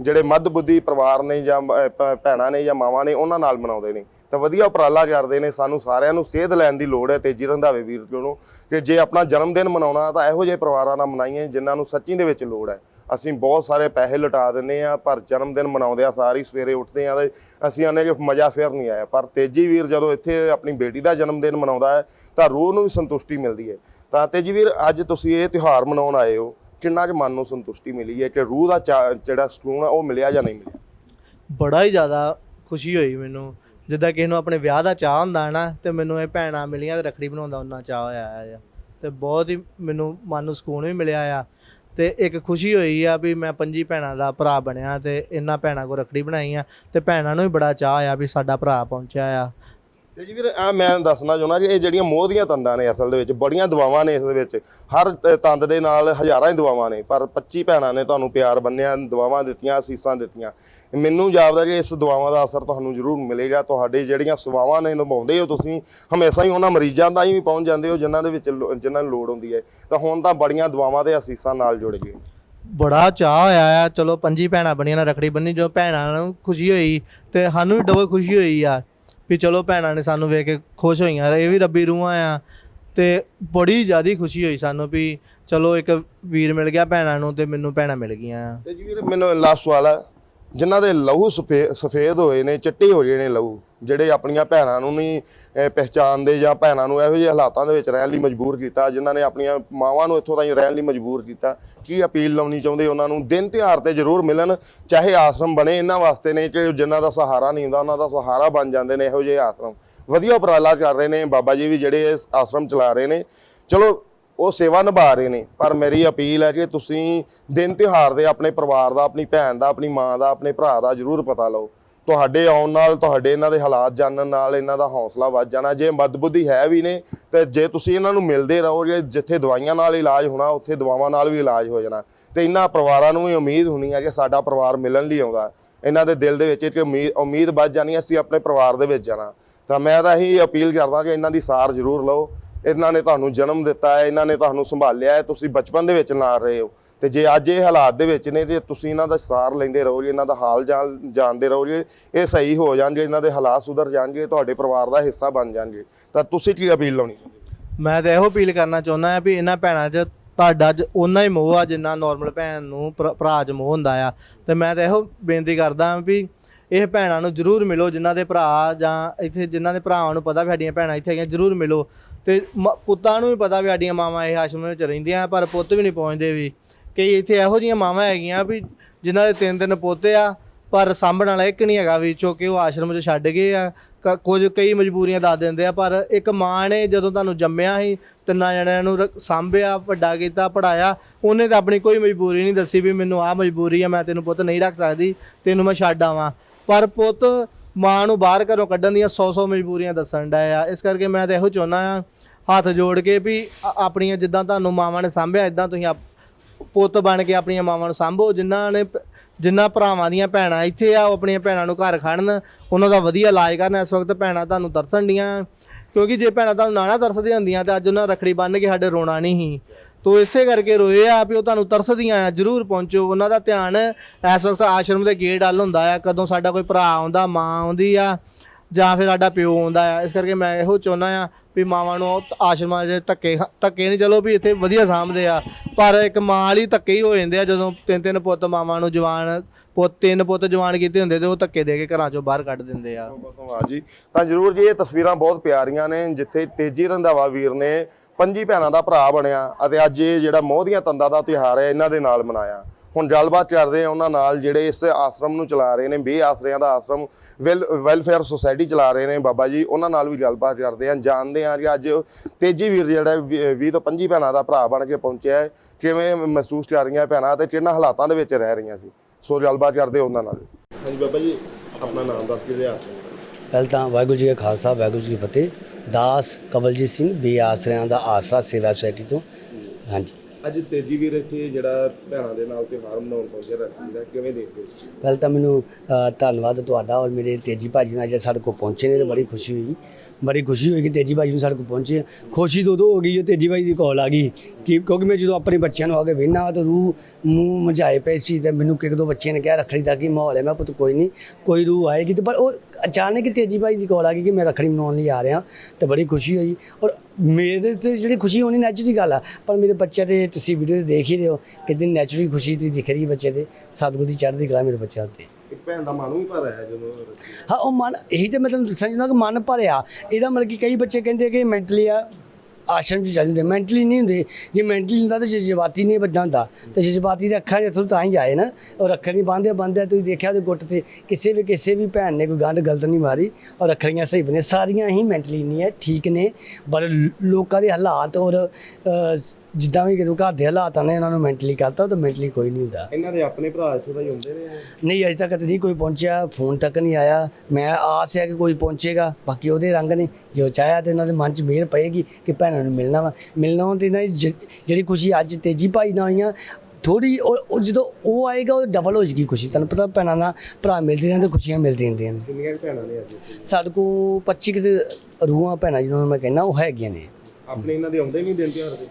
ਜਿਹੜੇ ਮੱਧ ਬੁੱਧੀ ਪਰਿਵਾਰ ਨੇ ਜਾਂ ਮ- ਭੈਣਾਂ ਨੇ ਜਾਂ ਮਾਵਾਂ ਨੇ, ਉਹਨਾਂ ਨਾਲ ਮਨਾਉਂਦੇ ਨੇ। ਤਾਂ ਵਧੀਆ ਉਪਰਾਲਾ ਕਰਦੇ ਨੇ, ਸਾਨੂੰ ਸਾਰਿਆਂ ਨੂੰ ਸੇਧ ਲੈਣ ਦੀ ਲੋੜ ਹੈ, ਤੇਜੀ ਰੰਧਾਵੇ ਵੀਰ ਜੀ ਨੂੰ। ਕਿ ਜੇ ਆਪਣਾ ਜਨਮ ਦਿਨ ਮਨਾਉਣਾ, ਤਾਂ ਇਹੋ ਜਿਹੇ ਪਰਿਵਾਰਾਂ ਨਾਲ ਮਨਾਈਏ, ਜਿਨ੍ਹਾਂ ਨੂੰ ਸੱਚੀ ਦੇ ਵਿੱਚ ਲੋੜ ਹੈ। ਅਸੀਂ ਬਹੁਤ ਸਾਰੇ ਪੈਸੇ ਲੁਟਾ ਦਿੰਨੇ ਆ ਪਰ ਜਨਮ ਦਿਨ ਮਨਾਉਂਦੇ ਆ ਸਾਰੀ ਸਵੇਰੇ ਉੱਠਦੇ ਆ ਤੇ ਅਸੀਂ ਆਨੇ ਕਿ ਮਜ਼ਾ ਫੇਰ ਨਹੀਂ ਆਇਆ। ਪਰ ਤੇਜੀ ਵੀਰ ਜਦੋਂ ਇੱਥੇ ਆਪਣੀ ਬੇਟੀ ਦਾ ਜਨਮ ਦਿਨ ਮਨਾਉਂਦਾ ਹੈ, ਤਾਂ ਰੂਹ ਨੂੰ ਵੀ ਸੰਤੁਸ਼ਟੀ ਮਿਲਦੀ ਹੈ। ਤਾਂ ਤੇਜੀ ਵੀਰ, ਅੱਜ ਤੁਸੀਂ ਇਹ ਤਿਉਹਾਰ ਮਨਾਉਣ ਆਏ ਹੋ। ਕਿੰਨਾ ਕੁ ਮਨ ਨੂੰ ਸੰਤੁਸ਼ਟੀ ਮਿਲੀ ਹੈ ਕਿ ਰੂਹ ਦਾ ਚਾ- ਜਿਹੜਾ ਸਕੂਨ ਆ, ਉਹ ਮਿਲਿਆ ਜਾਂ ਨਹੀਂ ਮਿਲਿਆ? ਬੜਾ ਹੀ ਜ਼ਿਆਦਾ ਖੁਸ਼ੀ ਹੋਈ ਮੈਨੂੰ। ਜਿੱਦਾਂ ਕਿਸੇ ਨੂੰ ਆਪਣੇ ਵਿਆਹ ਦਾ ਚਾਹ ਹੁੰਦਾ ਨਾ, ਤੇ ਮੈਨੂੰ ਇਹ ਭੈਣਾਂ ਮਿਲੀਆਂ ਤੇ ਰੱਖੜੀ ਬਣਾਉਣ ਦਾ ਉਹਨਾਂ ਚਾਹ ਹੋਇਆ ਆ ਤੇ ਬਹੁਤ ਹੀ ਮੈਨੂੰ ਮਨ ਨੂੰ ਸਕੂਨ ਵੀ ਮਿਲਿਆ ਆ। ਤੇ ਇੱਕ ਖੁਸ਼ੀ ਹੋਈ ਆ ਵੀ ਮੈਂ ਪੰਜੀ ਭੈਣਾਂ ਦਾ ਭਰਾ ਬਣਿਆ ਤੇ ਇਹਨਾਂ ਭੈਣਾਂ ਕੋ ਰੱਖੜੀ ਬਣਾਈ ਆ। ਤੇ ਭੈਣਾਂ ਨੂੰ ਵੀ ਬੜਾ ਚਾਹ ਆ ਵੀ ਸਾਡਾ ਭਰਾ ਪਹੁੰਚਿਆ ਆ। ਤੇ ਜੀ ਵੀਰ ਆ ਮੈਂ ਦੱਸਣਾ ਚਾਹੁੰਦਾ ਕਿ ਇਹ ਜਿਹੜੀਆਂ ਮੋਹ ਦੀਆਂ ਤੰਦਾਂ ਨੇ ਅਸਲ ਦੇ ਵਿੱਚ, ਬੜੀਆਂ ਦਵਾਵਾਂ ਨੇ ਇਸ ਦੇ ਵਿੱਚ। ਹਰ ਤੰਦ ਦੇ ਨਾਲ ਹਜ਼ਾਰਾਂ ਹੀ ਦੁਆਵਾਂ ਨੇ, ਪਰ 25 ਭੈਣਾਂ ਨੇ ਤੁਹਾਨੂੰ ਪਿਆਰ ਬੰਨਿਆ, ਦੁਆਵਾਂ ਦਿੱਤੀਆਂ, ਅਸੀਸਾਂ ਦਿੱਤੀਆਂ। ਮੈਨੂੰ ਜਾਪਦਾ ਕਿ ਇਸ ਦੁਆਵਾਂ ਦਾ ਅਸਰ ਤੁਹਾਨੂੰ ਜ਼ਰੂਰ ਮਿਲੇਗਾ, ਤੁਹਾਡੇ ਜਿਹੜੀਆਂ ਸਵਾਵਾਂ ਨੇ ਨਿਭਾਉਂਦੇ ਹੋ ਤੁਸੀਂ, ਹਮੇਸ਼ਾ ਹੀ ਉਹਨਾਂ ਮਰੀਜ਼ਾਂ ਦਾ ਹੀ ਪਹੁੰਚ ਜਾਂਦੇ ਹੋ, ਜਿਨ੍ਹਾਂ ਦੇ ਵਿੱਚ ਲੋ- ਜਿਨ੍ਹਾਂ ਨੂੰ ਲੋੜ ਹੁੰਦੀ ਹੈ। ਤਾਂ ਹੁਣ ਤਾਂ ਬੜੀਆਂ ਦੁਆਵਾਂ ਤੇ ਅਸੀਸਾਂ ਨਾਲ ਜੁੜ ਗਏ। ਬੜਾ ਚਾਹ ਹੋਇਆ ਆ, ਚਲੋ ਪੰਜੀ ਭੈਣਾਂ ਬਣੀਆਂ ਨਾ, ਰੱਖੜੀ ਬੰਨੀ ਜੋ ਭੈਣਾਂ ਨੂੰ ਖੁਸ਼ੀ ਹੋਈ ਤੇ ਸਾਨੂੰ ਵੀ ਡਬਲ ਖੁਸ਼ੀ ਹੋਈ ਆ। ਵੀ ਚਲੋ ਭੈਣਾਂ ਨੇ ਸਾਨੂੰ ਵੇਖ ਕੇ ਖੁਸ਼ ਹੋਈਆਂ, ਇਹ ਵੀ ਰੱਬੀ ਰੂਹਾਂ ਆ। ਤੇ ਬੜੀ ਜ਼ਿਆਦੀ ਖੁਸ਼ੀ ਹੋਈ ਸਾਨੂੰ ਵੀ ਚਲੋ ਇੱਕ ਵੀਰ ਮਿਲ ਗਿਆ ਭੈਣਾਂ ਨੂੰ ਤੇ ਮੈਨੂੰ ਭੈਣਾਂ ਮਿਲ ਗਈਆਂ। ਤੇ ਜੀ ਵੀਰ, ਮੈਨੂੰ ਲਾਸਟ ਸਵਾਲ ਆ। ਜਿਨ੍ਹਾਂ ਦੇ ਲਹੂ ਸਫੇ- ਸਫੇਦ ਹੋਏ ਨੇ ਚਿੱਟੇ ਹੋ ਗਏ ਨੇ ਲਹੂ ਜਿਹੜੇ ਆਪਣੀਆਂ ਭੈਣਾਂ ਨੂੰ ਨਹੀਂ ਅਹ, ਪਹਿਚਾਣਦੇ ਜਾਂ ਭੈਣਾਂ ਨੂੰ ਇਹੋ ਜਿਹੇ ਹਾਲਾਤਾਂ ਦੇ ਵਿੱਚ ਰਹਿਣ ਲਈ ਮਜਬੂਰ ਕੀਤਾ ਜਿਨ੍ਹਾਂ ਨੇ ਆਪਣੀਆਂ ਮਾਵਾਂ ਨੂੰ ਇੱਥੋਂ ਤਾਈਂ ਰਹਿਣ ਲਈ ਮਜਬੂਰ ਕੀਤਾ। ਕੀ ਅਪੀਲ ਲਾਉਣੀ ਚਾਹੁੰਦੇ ਉਹਨਾਂ ਨੂੰ? ਦਿਨ ਤਿਉਹਾਰ ਤੇ ਜ਼ਰੂਰ ਮਿਲਣ ਚਾਹੇ ਆਸ਼ਰਮ ਬਣੇ ਇਹਨਾਂ ਵਾਸਤੇ ਨੇ ਕਿ ਜਿਨ੍ਹਾਂ ਦਾ ਸਹਾਰਾ ਨਹੀਂ ਹੁੰਦਾ ਉਹਨਾਂ ਦਾ ਸਹਾਰਾ ਬਣ ਜਾਂਦੇ ਨੇ ਇਹੋ ਜਿਹੇ ਆਸ਼ਰਮ। ਵਧੀਆ ਉਪਰਾਲਾ ਕਰ ਰਹੇ ਨੇ ਬਾਬਾ ਜੀ ਵੀ ਜਿਹੜੇ ਇਸ ਆਸ਼ਰਮ ਚਲਾ ਰਹੇ ਨੇ। ਚਲੋ ਉਹ ਸੇਵਾ ਨਿਭਾ ਰਹੇ ਨੇ। ਪਰ ਮੇਰੀ ਅਪੀਲ ਹੈ ਕਿ ਤੁਸੀਂ ਦਿਨ ਤਿਉਹਾਰ ਦੇ ਆਪਣੇ ਪਰਿਵਾਰ ਦਾ, ਆਪਣੀ ਭੈਣ ਦਾ, ਆਪਣੀ ਮਾਂ ਦਾ, ਆਪਣੇ ਭਰਾ ਦਾ ਜ਼ਰੂਰ ਪਤਾ ਲਓ। ਤੁਹਾਡੇ ਆਉਣ ਨਾਲ, ਤੁਹਾਡੇ ਇਹਨਾਂ ਦੇ ਹਾਲਾਤ ਜਾਣਨ ਨਾਲ ਇਹਨਾਂ ਦਾ ਹੌਸਲਾ ਵੱਧ ਜਾਣਾ। ਜੇ ਮਦਬੁੱਧੀ ਹੈ ਵੀ ਨੇ ਤੇ ਜੇ ਤੁਸੀਂ ਇਹਨਾਂ ਨੂੰ ਮਿਲਦੇ ਰਹੋ, ਜੇ ਜਿੱਥੇ ਦਵਾਈਆਂ ਨਾਲ ਇਲਾਜ ਹੋਣਾ, ਉੱਥੇ ਦਵਾਵਾਂ ਨਾਲ ਵੀ ਇਲਾਜ ਹੋ ਜਾਣਾ। ਤੇ ਇਹਨਾਂ ਪਰਿਵਾਰਾਂ ਨੂੰ ਵੀ ਉਮੀਦ ਹੋਣੀ ਹੈ ਕਿ ਸਾਡਾ ਪਰਿਵਾਰ ਮਿਲਣ ਲਈ ਆਉਂਦਾ। ਇਹਨਾਂ ਦੇ ਦਿਲ ਦੇ ਵਿੱਚ ਇੱਕ ਉਮੀਦ ਵੱਧ ਜਾਣੀ ਅਸੀਂ ਆਪਣੇ ਪਰਿਵਾਰ ਦੇ ਵਿੱਚ ਜਾਣਾ। ਤਾਂ ਮੈਂ ਤਾਂ ਇਹੀ ਅਪੀਲ ਕਰਦਾ ਕਿ ਇਹਨਾਂ ਦੀ ਸਾਰ ਜ਼ਰੂਰ ਲਓ। ਇਹਨਾਂ ਨੇ ਤੁਹਾਨੂੰ ਜਨਮ ਦਿੱਤਾ ਹੈ, ਇਹਨਾਂ ਨੇ ਤੁਹਾਨੂੰ ਸੰਭਾਲਿਆ ਹੈ, ਤੁਸੀਂ ਬਚਪਨ ਦੇ ਵਿੱਚ ਨਾਲ ਰਹੇ ਹੋ। ਤੇ ਜੇ ਅੱਜ ਇਹ ਹਾਲਾਤ ਦੇ ਵਿੱਚ ਨੇ ਤੇ ਤੁਸੀਂ ਇਹਨਾਂ ਦਾ ਸਾਰ ਲੈਂਦੇ ਰਹੋ ਰਹੋਗੇ ਇਹਨਾਂ ਦਾ ਹਾਲ ਜਾਣ, ਜਾਣਦੇ ਰਹੋਗੇ ਇਹ ਸਹੀ ਹੋ ਜਾਣਗੇ, ਇਹਨਾਂ ਦੇ ਹਾਲਾਤ ਸੁਧਰ ਜਾਣਗੇ, ਤੁਹਾਡੇ ਪਰਿਵਾਰ ਦਾ ਹਿੱਸਾ ਬਣ ਜਾਣਗੇ, ਤਾਂ ਤੁਸੀਂ ਕੀ ਅਪੀਲ ਲਾਉਣੀ ਮੈਂ ਤਾਂ ਇਹੋ ਅਪੀਲ ਕਰਨਾ ਚਾਹੁੰਦਾ ਹਾਂ ਵੀ ਇਹਨਾਂ ਭੈਣਾਂ 'ਚ ਤੁਹਾਡਾ ਜ ਓਨਾ ਹੀ ਮੋਹ ਆ ਜਿੰਨਾ ਨਾਰਮਲ ਭੈਣ ਨੂੰ ਭਰਾ- ਭਰਾ 'ਚ ਮੋਹ ਹੁੰਦਾ ਆ। ਤੇ ਮੈਂ ਤਾਂ ਇਹੋ ਬੇਨਤੀ ਕਰਦਾ ਵੀ ਇਹ ਭੈਣਾਂ ਨੂੰ ਜਰੂਰ ਮਿਲੋ, ਜਿਨ੍ਹਾਂ ਦੇ ਭਰਾ ਜਾਂ ਇੱਥੇ ਜਿਨ੍ਹਾਂ ਦੇ ਭਰਾਵਾਂ ਨੂੰ ਪਤਾ ਵੀ ਸਾਡੀਆਂ ਭੈਣਾਂ ਇੱਥੇ ਹੈਗੀਆਂ, ਜਰੂਰ ਮਿਲੋ। ਤੇ ਮ- ਪੁੱਤਾਂ ਨੂੰ ਵੀ ਪਤਾ ਵੀ ਸਾਡੀਆਂ ਮਾਵਾਂ ਇਹ ਆਸ਼ਰਮ ਵਿੱਚ ਰਹਿੰਦੀਆਂ, ਪਰ ਪੁੱਤ ਵੀ ਨਹੀਂ ਪਹੁੰਚਦੇ ਵੀ। ਕਈ ਇੱਥੇ ਇਹੋ ਜਿਹੀਆਂ ਮਾਵਾਂ ਹੈਗੀਆਂ ਵੀ ਜਿਨ੍ਹਾਂ ਦੇ ਤਿੰਨ ਤਿੰਨ ਪੋਤੇ ਆ, ਪਰ ਸਾਂਭਣ ਵਾਲਾ ਇੱਕ ਨਹੀਂ ਹੈਗਾ ਵੀ ਕਿ ਉਹ ਆਸ਼ਰਮ 'ਚ ਛੱਡ ਗਏ ਆ। ਕ- ਕੁਝ ਕਈ ਮਜਬੂਰੀਆਂ ਦੱਸ ਦਿੰਦੇ ਆ, ਪਰ ਇੱਕ ਮਾਂ ਨੇ ਜਦੋਂ ਤੁਹਾਨੂੰ ਜੰਮਿਆ ਸੀ, ਤਿੰਨਾਂ ਜਣਿਆਂ ਨੂੰ ਰ- ਸਾਂਭਿਆ, ਵੱਡਾ ਕੀਤਾ ਪੜਾਇਆ ਉਹਨੇ ਤਾਂ ਆਪਣੀ ਕੋਈ ਮਜਬੂਰੀ ਨਹੀਂ ਦੱਸੀ ਵੀ ਮੈਨੂੰ ਆਹ ਮਜਬੂਰੀ ਆ, ਮੈਂ ਤੈਨੂੰ ਪੁੱਤ ਨਹੀਂ ਰੱਖ ਸਕਦੀ, ਤੈਨੂੰ ਮੈਂ ਛੱਡ ਆਵਾਂ। ਪਰ ਪੁੱਤ ਮਾਂ ਨੂੰ ਬਾਹਰ ਘਰੋਂ ਕੱਢਣ ਦੀਆਂ 100-100 ਮਜਬੂਰੀਆਂ ਦੱਸਣ ਡਿਆ ਆ। ਇਸ ਕਰਕੇ ਮੈਂ ਤਾਂ ਇਹੋ ਚਾਹੁੰਦਾ ਆ, ਹੱਥ ਜੋੜ ਕੇ ਵੀ ਆਪਣੀਆਂ ਜਿੱਦਾਂ ਤੁਹਾਨੂੰ ਮਾਵਾਂ ਨੇ ਸਾਂਭਿਆ ਇਦਾਂ ਤੁਸੀਂ ਆਪ- ਪੁੱਤ ਬਣ ਕੇ ਆਪਣੀਆਂ ਮਾਵਾਂ ਨੂੰ ਸਾਂਭੋ। ਜਿਨ੍ਹਾਂ ਨੇ ਜਿਨ੍ਹਾਂ ਭਰਾਵਾਂ ਦੀਆਂ ਭੈਣਾਂ ਇੱਥੇ ਆ, ਉਹ ਆਪਣੀਆਂ ਭੈਣਾਂ ਨੂੰ ਘਰ ਖੜਨ। ਉਹਨਾਂ ਦਾ ਵਧੀਆ ਇਲਾਜ ਕਰਨ। ਇਸ ਵਕਤ ਭੈਣਾਂ ਤੁਹਾਨੂੰ ਤਰਸਣ ਡੀਆਂ। ਕਿਉਂਕਿ ਜੇ ਭੈਣਾਂ ਤੁਹਾਨੂੰ ਨਾ ਨਾ ਤਰਸਦੀਆਂ ਹੁੰਦੀਆਂ, ਤੇ ਅੱਜ ਉਹਨਾਂ ਰਖੜੀ ਬੰਨ੍ਹ ਕੇ ਸਾਡੇ ਰੋਣਾ ਨਹੀਂ ਸੀ। ਤੋ ਇਸੇ ਕਰਕੇ ਰੋਏ ਆ ਵੀ ਉਹ ਤੁਹਾਨੂੰ ਤਰਸਦੀਆਂ ਆ, ਜਰੂਰ ਪਹੁੰਚੋ। ਉਹਨਾਂ ਦਾ ਧਿਆਨ ਇਸ ਵਕਤ ਆਸ਼ਰਮ ਦੇ ਗੇਟ ਵੱਲ ਹੁੰਦਾ ਆ। ਕਦੋਂ ਸਾਡਾ ਕੋਈ ਭਰਾ ਆਉਂਦਾ, ਮਾਂ ਆਉਂਦੀ ਆ, ਜਾਂ ਫਿਰ ਸਾਡਾ ਪਿਓ ਆਉਂਦਾ ਆ। ਇਸ ਕਰਕੇ ਮੈਂ ਇਹੋ ਚਾਹੁੰਦਾ ਆ ਵੀ ਮਾਵਾਂ ਨੂੰ ਆਸ਼ਰਮਾਂ 'ਚ ਧੱਕੇ ਧੱਕੇ ਨਹੀਂ, ਚਲੋ ਵੀ ਇੱਥੇ ਵਧੀਆ ਸਾਂਭਦੇ ਆ। ਪਰ ਇੱਕ ਮਾਂ ਵਾਲੀ ਧੱਕੇ ਹੀ ਹੋ ਜਾਂਦੇ ਆ, ਜਦੋਂ ਤਿੰਨ ਤਿੰਨ ਪੁੱਤ ਮਾਵਾਂ ਨੂੰ ਜਵਾਨ, ਪੁੱਤ, ਤਿੰਨ ਪੁੱਤ ਜਵਾਨ ਕੀਤੇ ਹੁੰਦੇ ਤੇ ਉਹ ਧੱਕੇ ਦੇ ਕੇ ਘਰਾਂ ਚੋਂ ਬਾਹਰ ਕੱਢ ਦਿੰਦੇ ਆ। ਧੰਨਵਾਦ ਜੀ। ਤਾਂ ਜਰੂਰ ਜੀ, ਇਹ ਤਸਵੀਰਾਂ ਬਹੁਤ ਪਿਆਰੀਆਂ ਨੇ, ਜਿੱਥੇ ਤੇਜੀ ਰੰਧਾਵਾ ਵੀਰ ਨੇ ਪੰਜੀ ਭੈਣਾਂ ਦਾ ਭਰਾ ਬਣਿਆ ਅਤੇ ਅੱਜ ਇਹ ਜਿਹੜਾ ਮੋਹ ਦੀਆਂ ਤੰਦਾਂ ਦਾ ਤਿਉਹਾਰ ਹੈ ਇਹਨਾਂ ਦੇ ਨਾਲ ਮਨਾਇਆ। ਹੁਣ ਗੱਲਬਾਤ ਕਰਦੇ ਆ ਉਹਨਾਂ ਨਾਲ ਜਿਹੜੇ ਇਸ ਆਸ਼ਰਮ ਨੂੰ ਚਲਾ ਰਹੇ ਨੇ ਬੇ ਆਸਰਿਆਂ ਦਾ ਆਸ਼ਰਮ ਵੈਲ ਵੈਲਫੇਅਰ ਸੁਸਾਇਟੀ ਚਲਾ ਰਹੇ ਨੇ ਬਾਬਾ ਜੀ ਉਹਨਾਂ ਨਾਲ ਵੀ ਗੱਲਬਾਤ ਕਰਦੇ ਆ ਜਾਣਦੇ ਆ ਕਿ ਅੱਜ ਤੇਜੀ ਵੀਰ ਜਿਹੜਾ 20 ਤੋਂ 25 ਭੈਣਾਂ ਦਾ ਭਰਾ ਬਣ ਕੇ ਪਹੁੰਚਿਆ ਹੈ। ਕਿਵੇਂ ਮਹਿਸੂਸ ਕਰ ਰਹੀਆਂ ਭੈਣਾਂ ਤੇ ਕਿਹਨਾਂ ਹਾਲਾਤਾਂ ਦੇ ਵਿੱਚ ਰਹਿ ਰਹੀਆਂ ਸੀ? ਸੋ ਗੱਲਬਾਤ ਕਰਦੇ ਉਹਨਾਂ ਨਾਲ। ਹਾਂਜੀ ਬਾਬਾ ਜੀ ਆਪਣਾ ਨਾਮ ਦੱਸ ਕੇ ਲਿਆ ਪਹਿਲਾਂ ਤਾਂ ਵਾਹਿਗੁਰੂ ਜੀ ਕਾ ਖਾਲਸਾ ਵਾਹਿਗੁਰੂ ਜੀ ਕੀ ਫਤਿਹ। ਦਾਸ ਕਵਲਜੀਤ ਸਿੰਘ ਬੇ ਆਸਰਿਆਂ ਦਾ ਆਸਰਾ ਸੇਵਾ ਸੁਸਾਇਟੀ ਤੋਂ। ਹਾਂਜੀ। ਅੱਜ ਤੇਜੀ ਵੀਰ ਇੱਥੇ ਜਿਹੜਾ ਭੈਣਾਂ ਦੇ ਨਾਲ ਤਿਉਹਾਰ ਮਨਾਉਣ ਪਹੁੰਚਿਆ ਰੱਖੀ ਦਾ, ਕਿਵੇਂ ਦੇਖਦੇ ਹੋ? ਪਹਿਲਾਂ ਤਾਂ ਮੈਨੂੰ ਧੰਨਵਾਦ ਤੁਹਾਡਾ ਔਰ ਮੇਰੇ ਤੇਜੀ ਭਾਜੀ ਨਾਲ ਅੱਜ ਸਾਡੇ ਕੋਲ ਪਹੁੰਚੇ ਨੇ ਬੜੀ ਖੁਸ਼ੀ ਹੋਈ। ਬੜੀ ਖੁਸ਼ੀ ਹੋਈ ਕਿ ਤੇਜੀ ਭਾਜੀ ਨੂੰ ਸਾਡੇ ਕੋਲ ਪਹੁੰਚੇ ਖੁਸ਼ੀ ਦੋ ਦੋ ਹੋ ਗਈ ਜੋ ਤੇਜੀ ਭਾਜੀ ਦੀ ਕਾਲ ਆ ਗਈ, ਕਿ ਕਿਉਂਕਿ ਮੈਂ ਜਦੋਂ ਆਪਣੇ ਬੱਚਿਆਂ ਨੂੰ ਆ ਕੇ ਵੇਖਣਾ ਤਾਂ ਰੂਹ, ਮੂੰਹ ਮਝਾਏ ਪਏ ਸੀ ਤੇ ਮੈਨੂੰ ਕਿ ਇੱਕ ਦੋ ਬੱਚਿਆਂ ਨੇ ਕਿਹਾ ਰੱਖੜੀ ਦਾ ਕੀ ਮਾਹੌਲ ਹੈ। ਮੈਂ ਪੁੱਤ ਕੋਈ ਨਹੀਂ, ਕੋਈ ਰੂਹ ਆਏਗੀ ਤੇ ਪਰ ਉਹ ਅਚਾਨਕ ਹੀ ਤੇਜੀ ਭਾਈ ਦੀ ਕਾਲ ਆ ਗਈ ਕਿ ਮੈਂ ਰੱਖੜੀ ਮਨਾਉਣ ਲਈ ਆ ਰਿਹਾ, ਤੇ ਬੜੀ ਖੁਸ਼ੀ ਹੋਈ। ਔਰ ਮੇਰੇ ਤੇ ਜਿਹੜੀ ਖੁਸ਼ੀ ਹੋਣੀ ਨੈਚੁਰਲੀ ਗੱਲ ਆ ਪਰ ਮੇਰੇ ਬੱਚਿਆਂ ਤੇ ਤੁਸੀਂ ਵੀਡੀਓ ਦੇਖ ਹੀ ਰਹੇ ਹੋ ਕਿੰਨੀ ਨੈਚੁਰਲੀ ਖੁਸ਼ੀ ਤੁਸੀਂ ਦਿਖ ਰਹੀ ਹੈ ਬੱਚੇ ਤੇ ਸਤਿਗੁਰੂ ਦੀ ਚੜ੍ਹਦੀ ਕਲਾ ਮੇਰੇ ਬੱਚਿਆਂ ਤੇ। ਇੱਕ ਭੈਣ ਦਾ ਮਨ ਵੀ ਭਰ ਆਇਆ ਜਦੋਂ ਹਾਂ ਉਹ ਮਨ ਇਹੀ ਤੇ ਮੈਂ ਤੁਹਾਨੂੰ ਦੱਸਣਾ ਚਾਹੁੰਦਾ ਕਿ ਮਨ ਭਰਿਆ। ਇਹਦਾ ਮਤਲਬ ਕਿ ਕਈ ਬੱਚੇ ਕਹਿੰਦੇ ਕਿ ਮੈਂਟਲੀ ਆ ਆਸ਼ਰਮ ਚ ਜਾਂਦੇ ਮੈਂਟਲੀ ਨਹੀਂ ਹੁੰਦੇ। ਜੇ ਮੈਂਟਲੀ ਹੁੰਦਾ ਤਾਂ ਜਜ਼ਬਾਤੀ ਨਹੀਂ ਬੱਜਾ ਹੁੰਦਾ। ਤੇ ਜਜ਼ਬਾਤੀ ਦੇ ਅੱਖਾਂ ਜਿੱਥੋਂ ਤਾਂ ਹੀ ਜਾਏ ਨਾ। ਔਰ ਅੱਖਰ ਨਹੀਂ ਬੰਨ੍ਹਦੇ ਬੰਦੇ ਤੁਸੀਂ ਦੇਖਿਆ ਉਹਦੇ ਗੁੱਟ ਤੇ ਕਿਸੇ ਵੀ ਕਿਸੇ ਵੀ ਭੈਣ ਨੇ ਕੋਈ ਗੰਢ ਗਲਤ ਨਹੀਂ ਮਾਰੀ। ਔਰ ਅੱਖਰੀਆਂ ਸਹੀ ਬਣੇ। ਸਾਰੀਆਂ ਹੀ ਮੈਂਟਲੀ ਨਹੀਂ ਹੈ, ਠੀਕ ਨੇ। ਪਰ ਲੋਕਾਂ ਦੇ ਹਾਲਾਤ ਔਰ ਜਿੱਦਾਂ ਵੀ ਕਿਦੋਂ ਘਰ ਦੇ ਹਾਲਾਤਾਂ ਨੇ ਇਹਨਾਂ ਨੂੰ ਮੈਂਟਲੀ ਕਰਤਾ ਤਾਂ ਮੈਂਟਲੀ ਕੋਈ ਨਹੀਂ ਹੁੰਦਾ। ਇਹਨਾਂ ਦੇ ਆਪਣੇ ਭਰਾ ਇੱਥੋਂ ਦਾ ਹੀ ਹੁੰਦੇ ਨੇ ਨਹੀਂ ਅਜੇ ਤੱਕ ਤਾਂ ਨਹੀਂ ਕੋਈ ਪਹੁੰਚਿਆ ਫੋਨ ਤੱਕ ਨਹੀਂ ਆਇਆ। ਮੈਂ ਆਸ ਹੈ ਕਿ ਕੋਈ ਪਹੁੰਚੇਗਾ ਬਾਕੀ ਉਹਦੇ ਰੰਗ ਨੇ। ਜੋ ਚਾਹਿਆ ਤੇ ਉਹਨਾਂ ਦੇ ਮਨ 'ਚ ਮਿਹਰ ਪਏਗੀ ਕਿ ਭੈਣਾਂ ਨੂੰ ਮਿਲਣਾ ਵਾ। ਮਿਲਣਾ ਤੇ ਇਹਨਾਂ ਜ- ਜਿਹੜੀ ਖੁਸ਼ੀ ਅੱਜ ਤੇਜੀ ਭਾਈ ਨਾਲ ਹੋਈਆਂ ਥੋੜੀ ਉਹ ਜਦੋਂ ਉਹ ਆਏਗਾ ਉਹ ਡਬਲ ਹੋ ਜਾਏਗੀ ਖੁਸ਼ੀ। ਤੁਹਾਨੂੰ ਪਤਾ ਭੈਣਾਂ ਨਾਲ ਭਰਾ ਮਿਲਦੇ ਰਹਿੰਦੇ ਖੁਸ਼ੀਆਂ ਮਿਲਦੀਆਂ ਰਹਿੰਦੀਆਂ ਨੇ। ਕਿੰਨੀਆਂ ਭੈਣਾਂ ਨੇ ਅੱਜ? ਸਾਡੇ ਕੋਲ 25 ਕੁ ਰੂਹਾਂ ਭੈਣਾਂ ਜਿਹਨਾਂ ਨੂੰ ਮੈਂ ਕਹਿੰਦਾ ਉਹ ਹੈਗੀਆਂ ਨੇ। ਆਪਣੇ ਇਹਨਾਂ ਦੇ ਆਉਂਦੇ ਨਹੀਂ ਦਿਨ ਤਿਉਹਾਰ ਦੇ?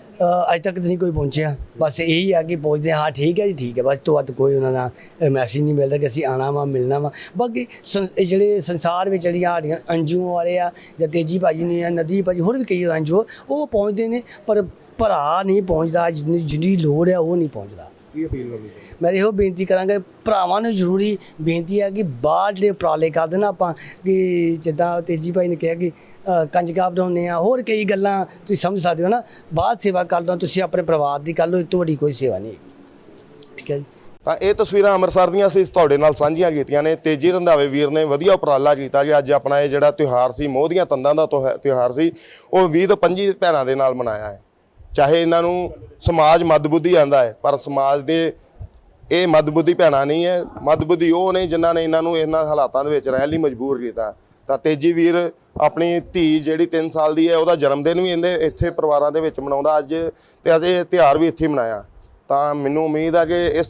ਅੱਜ ਤੱਕ ਤਾਂ ਨਹੀਂ ਕੋਈ ਪਹੁੰਚਿਆ। ਬਸ ਇਹੀ ਆ ਕਿ ਪਹੁੰਚਦੇ ਹਾਂ। ਠੀਕ ਹੈ ਜੀ ਠੀਕ ਹੈ। ਬਸ ਤੋਂ ਵੱਧ ਕੋਈ ਉਹਨਾਂ ਦਾ ਮੈਸੇਜ ਨਹੀਂ ਮਿਲਦਾ ਕਿ ਅਸੀਂ ਆਣਾ ਵਾ ਮਿਲਣਾ ਵਾ। ਬਾਕੀ ਸੰ- ਇਹ ਜਿਹੜੇ ਸੰਸਾਰ ਵਿੱਚ ਜਿਹੜੀਆਂ ਸਾਡੀਆਂ ਅੰਜੂ ਵਾਲੇ ਆ ਜਾਂ ਤੇਜੀ ਭਾਜੀ ਨੇ ਜਾਂ ਨਦੀ ਭਾਜੀ ਹੋਰ ਵੀ ਕਈ ਅੰਜੂ ਆ, ਉਹ ਪਹੁੰਚਦੇ ਨੇ ਪਰ ਭਰਾ ਨਹੀਂ ਪਹੁੰਚਦਾ ਜਿੰਨੀ ਜਿੰਨੀ ਲੋੜ ਆ ਉਹ ਨਹੀਂ ਪਹੁੰਚਦਾ। ਕੀ ਅਪੀਲ ਹੋਣੀ ਮੈਂ ਇਹੋ ਬੇਨਤੀ ਕਰਾਂਗਾ ਭਰਾਵਾਂ ਨੂੰ ਜ਼ਰੂਰੀ ਬੇਨਤੀ ਹੈ ਕਿ ਬਾਹਰ ਜਿਹੜੇ ਉਪਰਾਲੇ ਕਰਦੇ ਨਾ ਆਪਾਂ ਕਿ ਜਿੱਦਾਂ ਤੇਜੀ ਭਾਈ ਨੇ ਕਿਹਾ ਕਿ ਅ, ਬਣਾਉਂਦੇ ਆ। ਹੋਰ ਕਈ ਗੱਲਾਂ ਤੁਸੀਂ ਸਮਝ ਸਕਦੇ ਹੋ ਨਾ। ਬਾਅਦ ਸੇਵਾ ਕਰ ਲਓ ਤੁਸੀਂ ਆਪਣੇ ਪਰਿਵਾਰ ਦੀ ਕਰ ਲਓ ਤੁਹਾਡੀ ਕੋਈ ਸੇਵਾ ਨਹੀਂ ਠੀਕ ਹੈ ਜੀ? ਤਾਂ ਇਹ ਤਸਵੀਰਾਂ ਅੰਮ੍ਰਿਤਸਰ ਦੀਆਂ ਅਸੀਂ ਤੁਹਾਡੇ ਨਾਲ ਸਾਂਝੀਆਂ ਕੀਤੀਆਂ ਨੇ। ਤੇਜੀ ਰੰਧਾਵੇ ਵੀਰ ਨੇ ਵਧੀਆ ਉਪਰਾਲਾ ਕੀਤਾ ਜੀ। ਅੱਜ ਆਪਣਾ ਇਹ ਜਿਹੜਾ ਤਿਉਹਾਰ ਸੀ ਮੋਹ ਦੀਆਂ ਤੰਦਾਂ ਦਾ ਤਿਉਹਾ- ਤਿਉਹਾਰ ਸੀ ਉਹ 20 ਤੋਂ 25 ਭੈਣਾਂ ਦੇ ਨਾਲ ਮਨਾਇਆ ਹੈ। ਚਾਹੇ ਇਹਨਾਂ ਨੂੰ ਸਮਾਜ ਮੱਦਬੁੱਧੀ ਆਂਦਾ ਹੈ ਪਰ ਸਮਾਜ ਦੇ ਇਹ ਮੱਦਬੁੱਧੀ ਭੈਣਾਂ ਨਹੀਂ ਹੈ। ਮੱਦਬੁੱਧੀ ਉਹ ਨੇ ਜਿਨ੍ਹਾਂ ਨੇ ਇਹਨਾਂ ਨੂੰ ਇਹਨਾਂ ਹਾਲਾਤਾਂ ਦੇ ਵਿੱਚ ਰਹਿਣ ਲਈ ਮਜਬੂਰ ਕੀਤਾ। ਤਾਂ ਤੇਜੀ ਵੀਰ ਆਪਣੀ ਧੀ ਜਿਹੜੀ 3 ਸਾਲ ਦੀ ਹੈ, ਉਹਦਾ ਜਨਮ ਦਿਨ ਵੀ ਇਹਦੇ ਇੱਥੇ ਪਰਿਵਾਰਾਂ ਦੇ ਵਿੱਚ ਮਨਾਉਂਦਾ ਅੱਜ ਤੇ ਅੱਜ ਇਹ ਤਿਉਹਾਰ ਵੀ ਇੱਥੇ ਹੀ ਮਨਾਇਆ। ਤਾਂ ਮੈਨੂੰ ਉਮੀਦ ਆ ਕਿ ਇਸ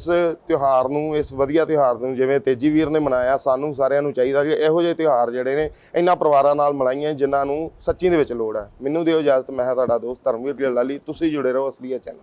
ਤਿਉਹਾਰ ਨੂੰ, ਇਸ ਵਧੀਆ ਤਿਉਹਾਰ ਨੂੰ ਜਿਵੇਂ ਤੇਜੀ ਵੀਰ ਨੇ ਮਨਾਇਆ, ਸਾਨੂੰ ਸਾਰਿਆਂ ਨੂੰ ਚਾਹੀਦਾ ਕਿ ਇਹੋ ਜਿਹੇ ਤਿਉਹਾਰ ਜਿਹੜੇ ਨੇ ਇਹਨਾਂ ਪਰਿਵਾਰਾਂ ਨਾਲ ਮਨਾਈਆਂ ਜਿਨ੍ਹਾਂ ਨੂੰ ਸੱਚੀ ਦੇ ਵਿੱਚ ਲੋੜ ਹੈ। ਮੈਨੂੰ ਦਿਓ ਇਜਾਜ਼ਤ, ਮੈਂ ਹਾਂ ਤੁਹਾਡਾ ਦੋਸਤ ਧਰਮਵੀਰ ਲਾਲੀ, ਤੁਸੀਂ ਜੁੜੇ ਰਹੋ ਅਸਲੀਅਤ ਚੈਨਲ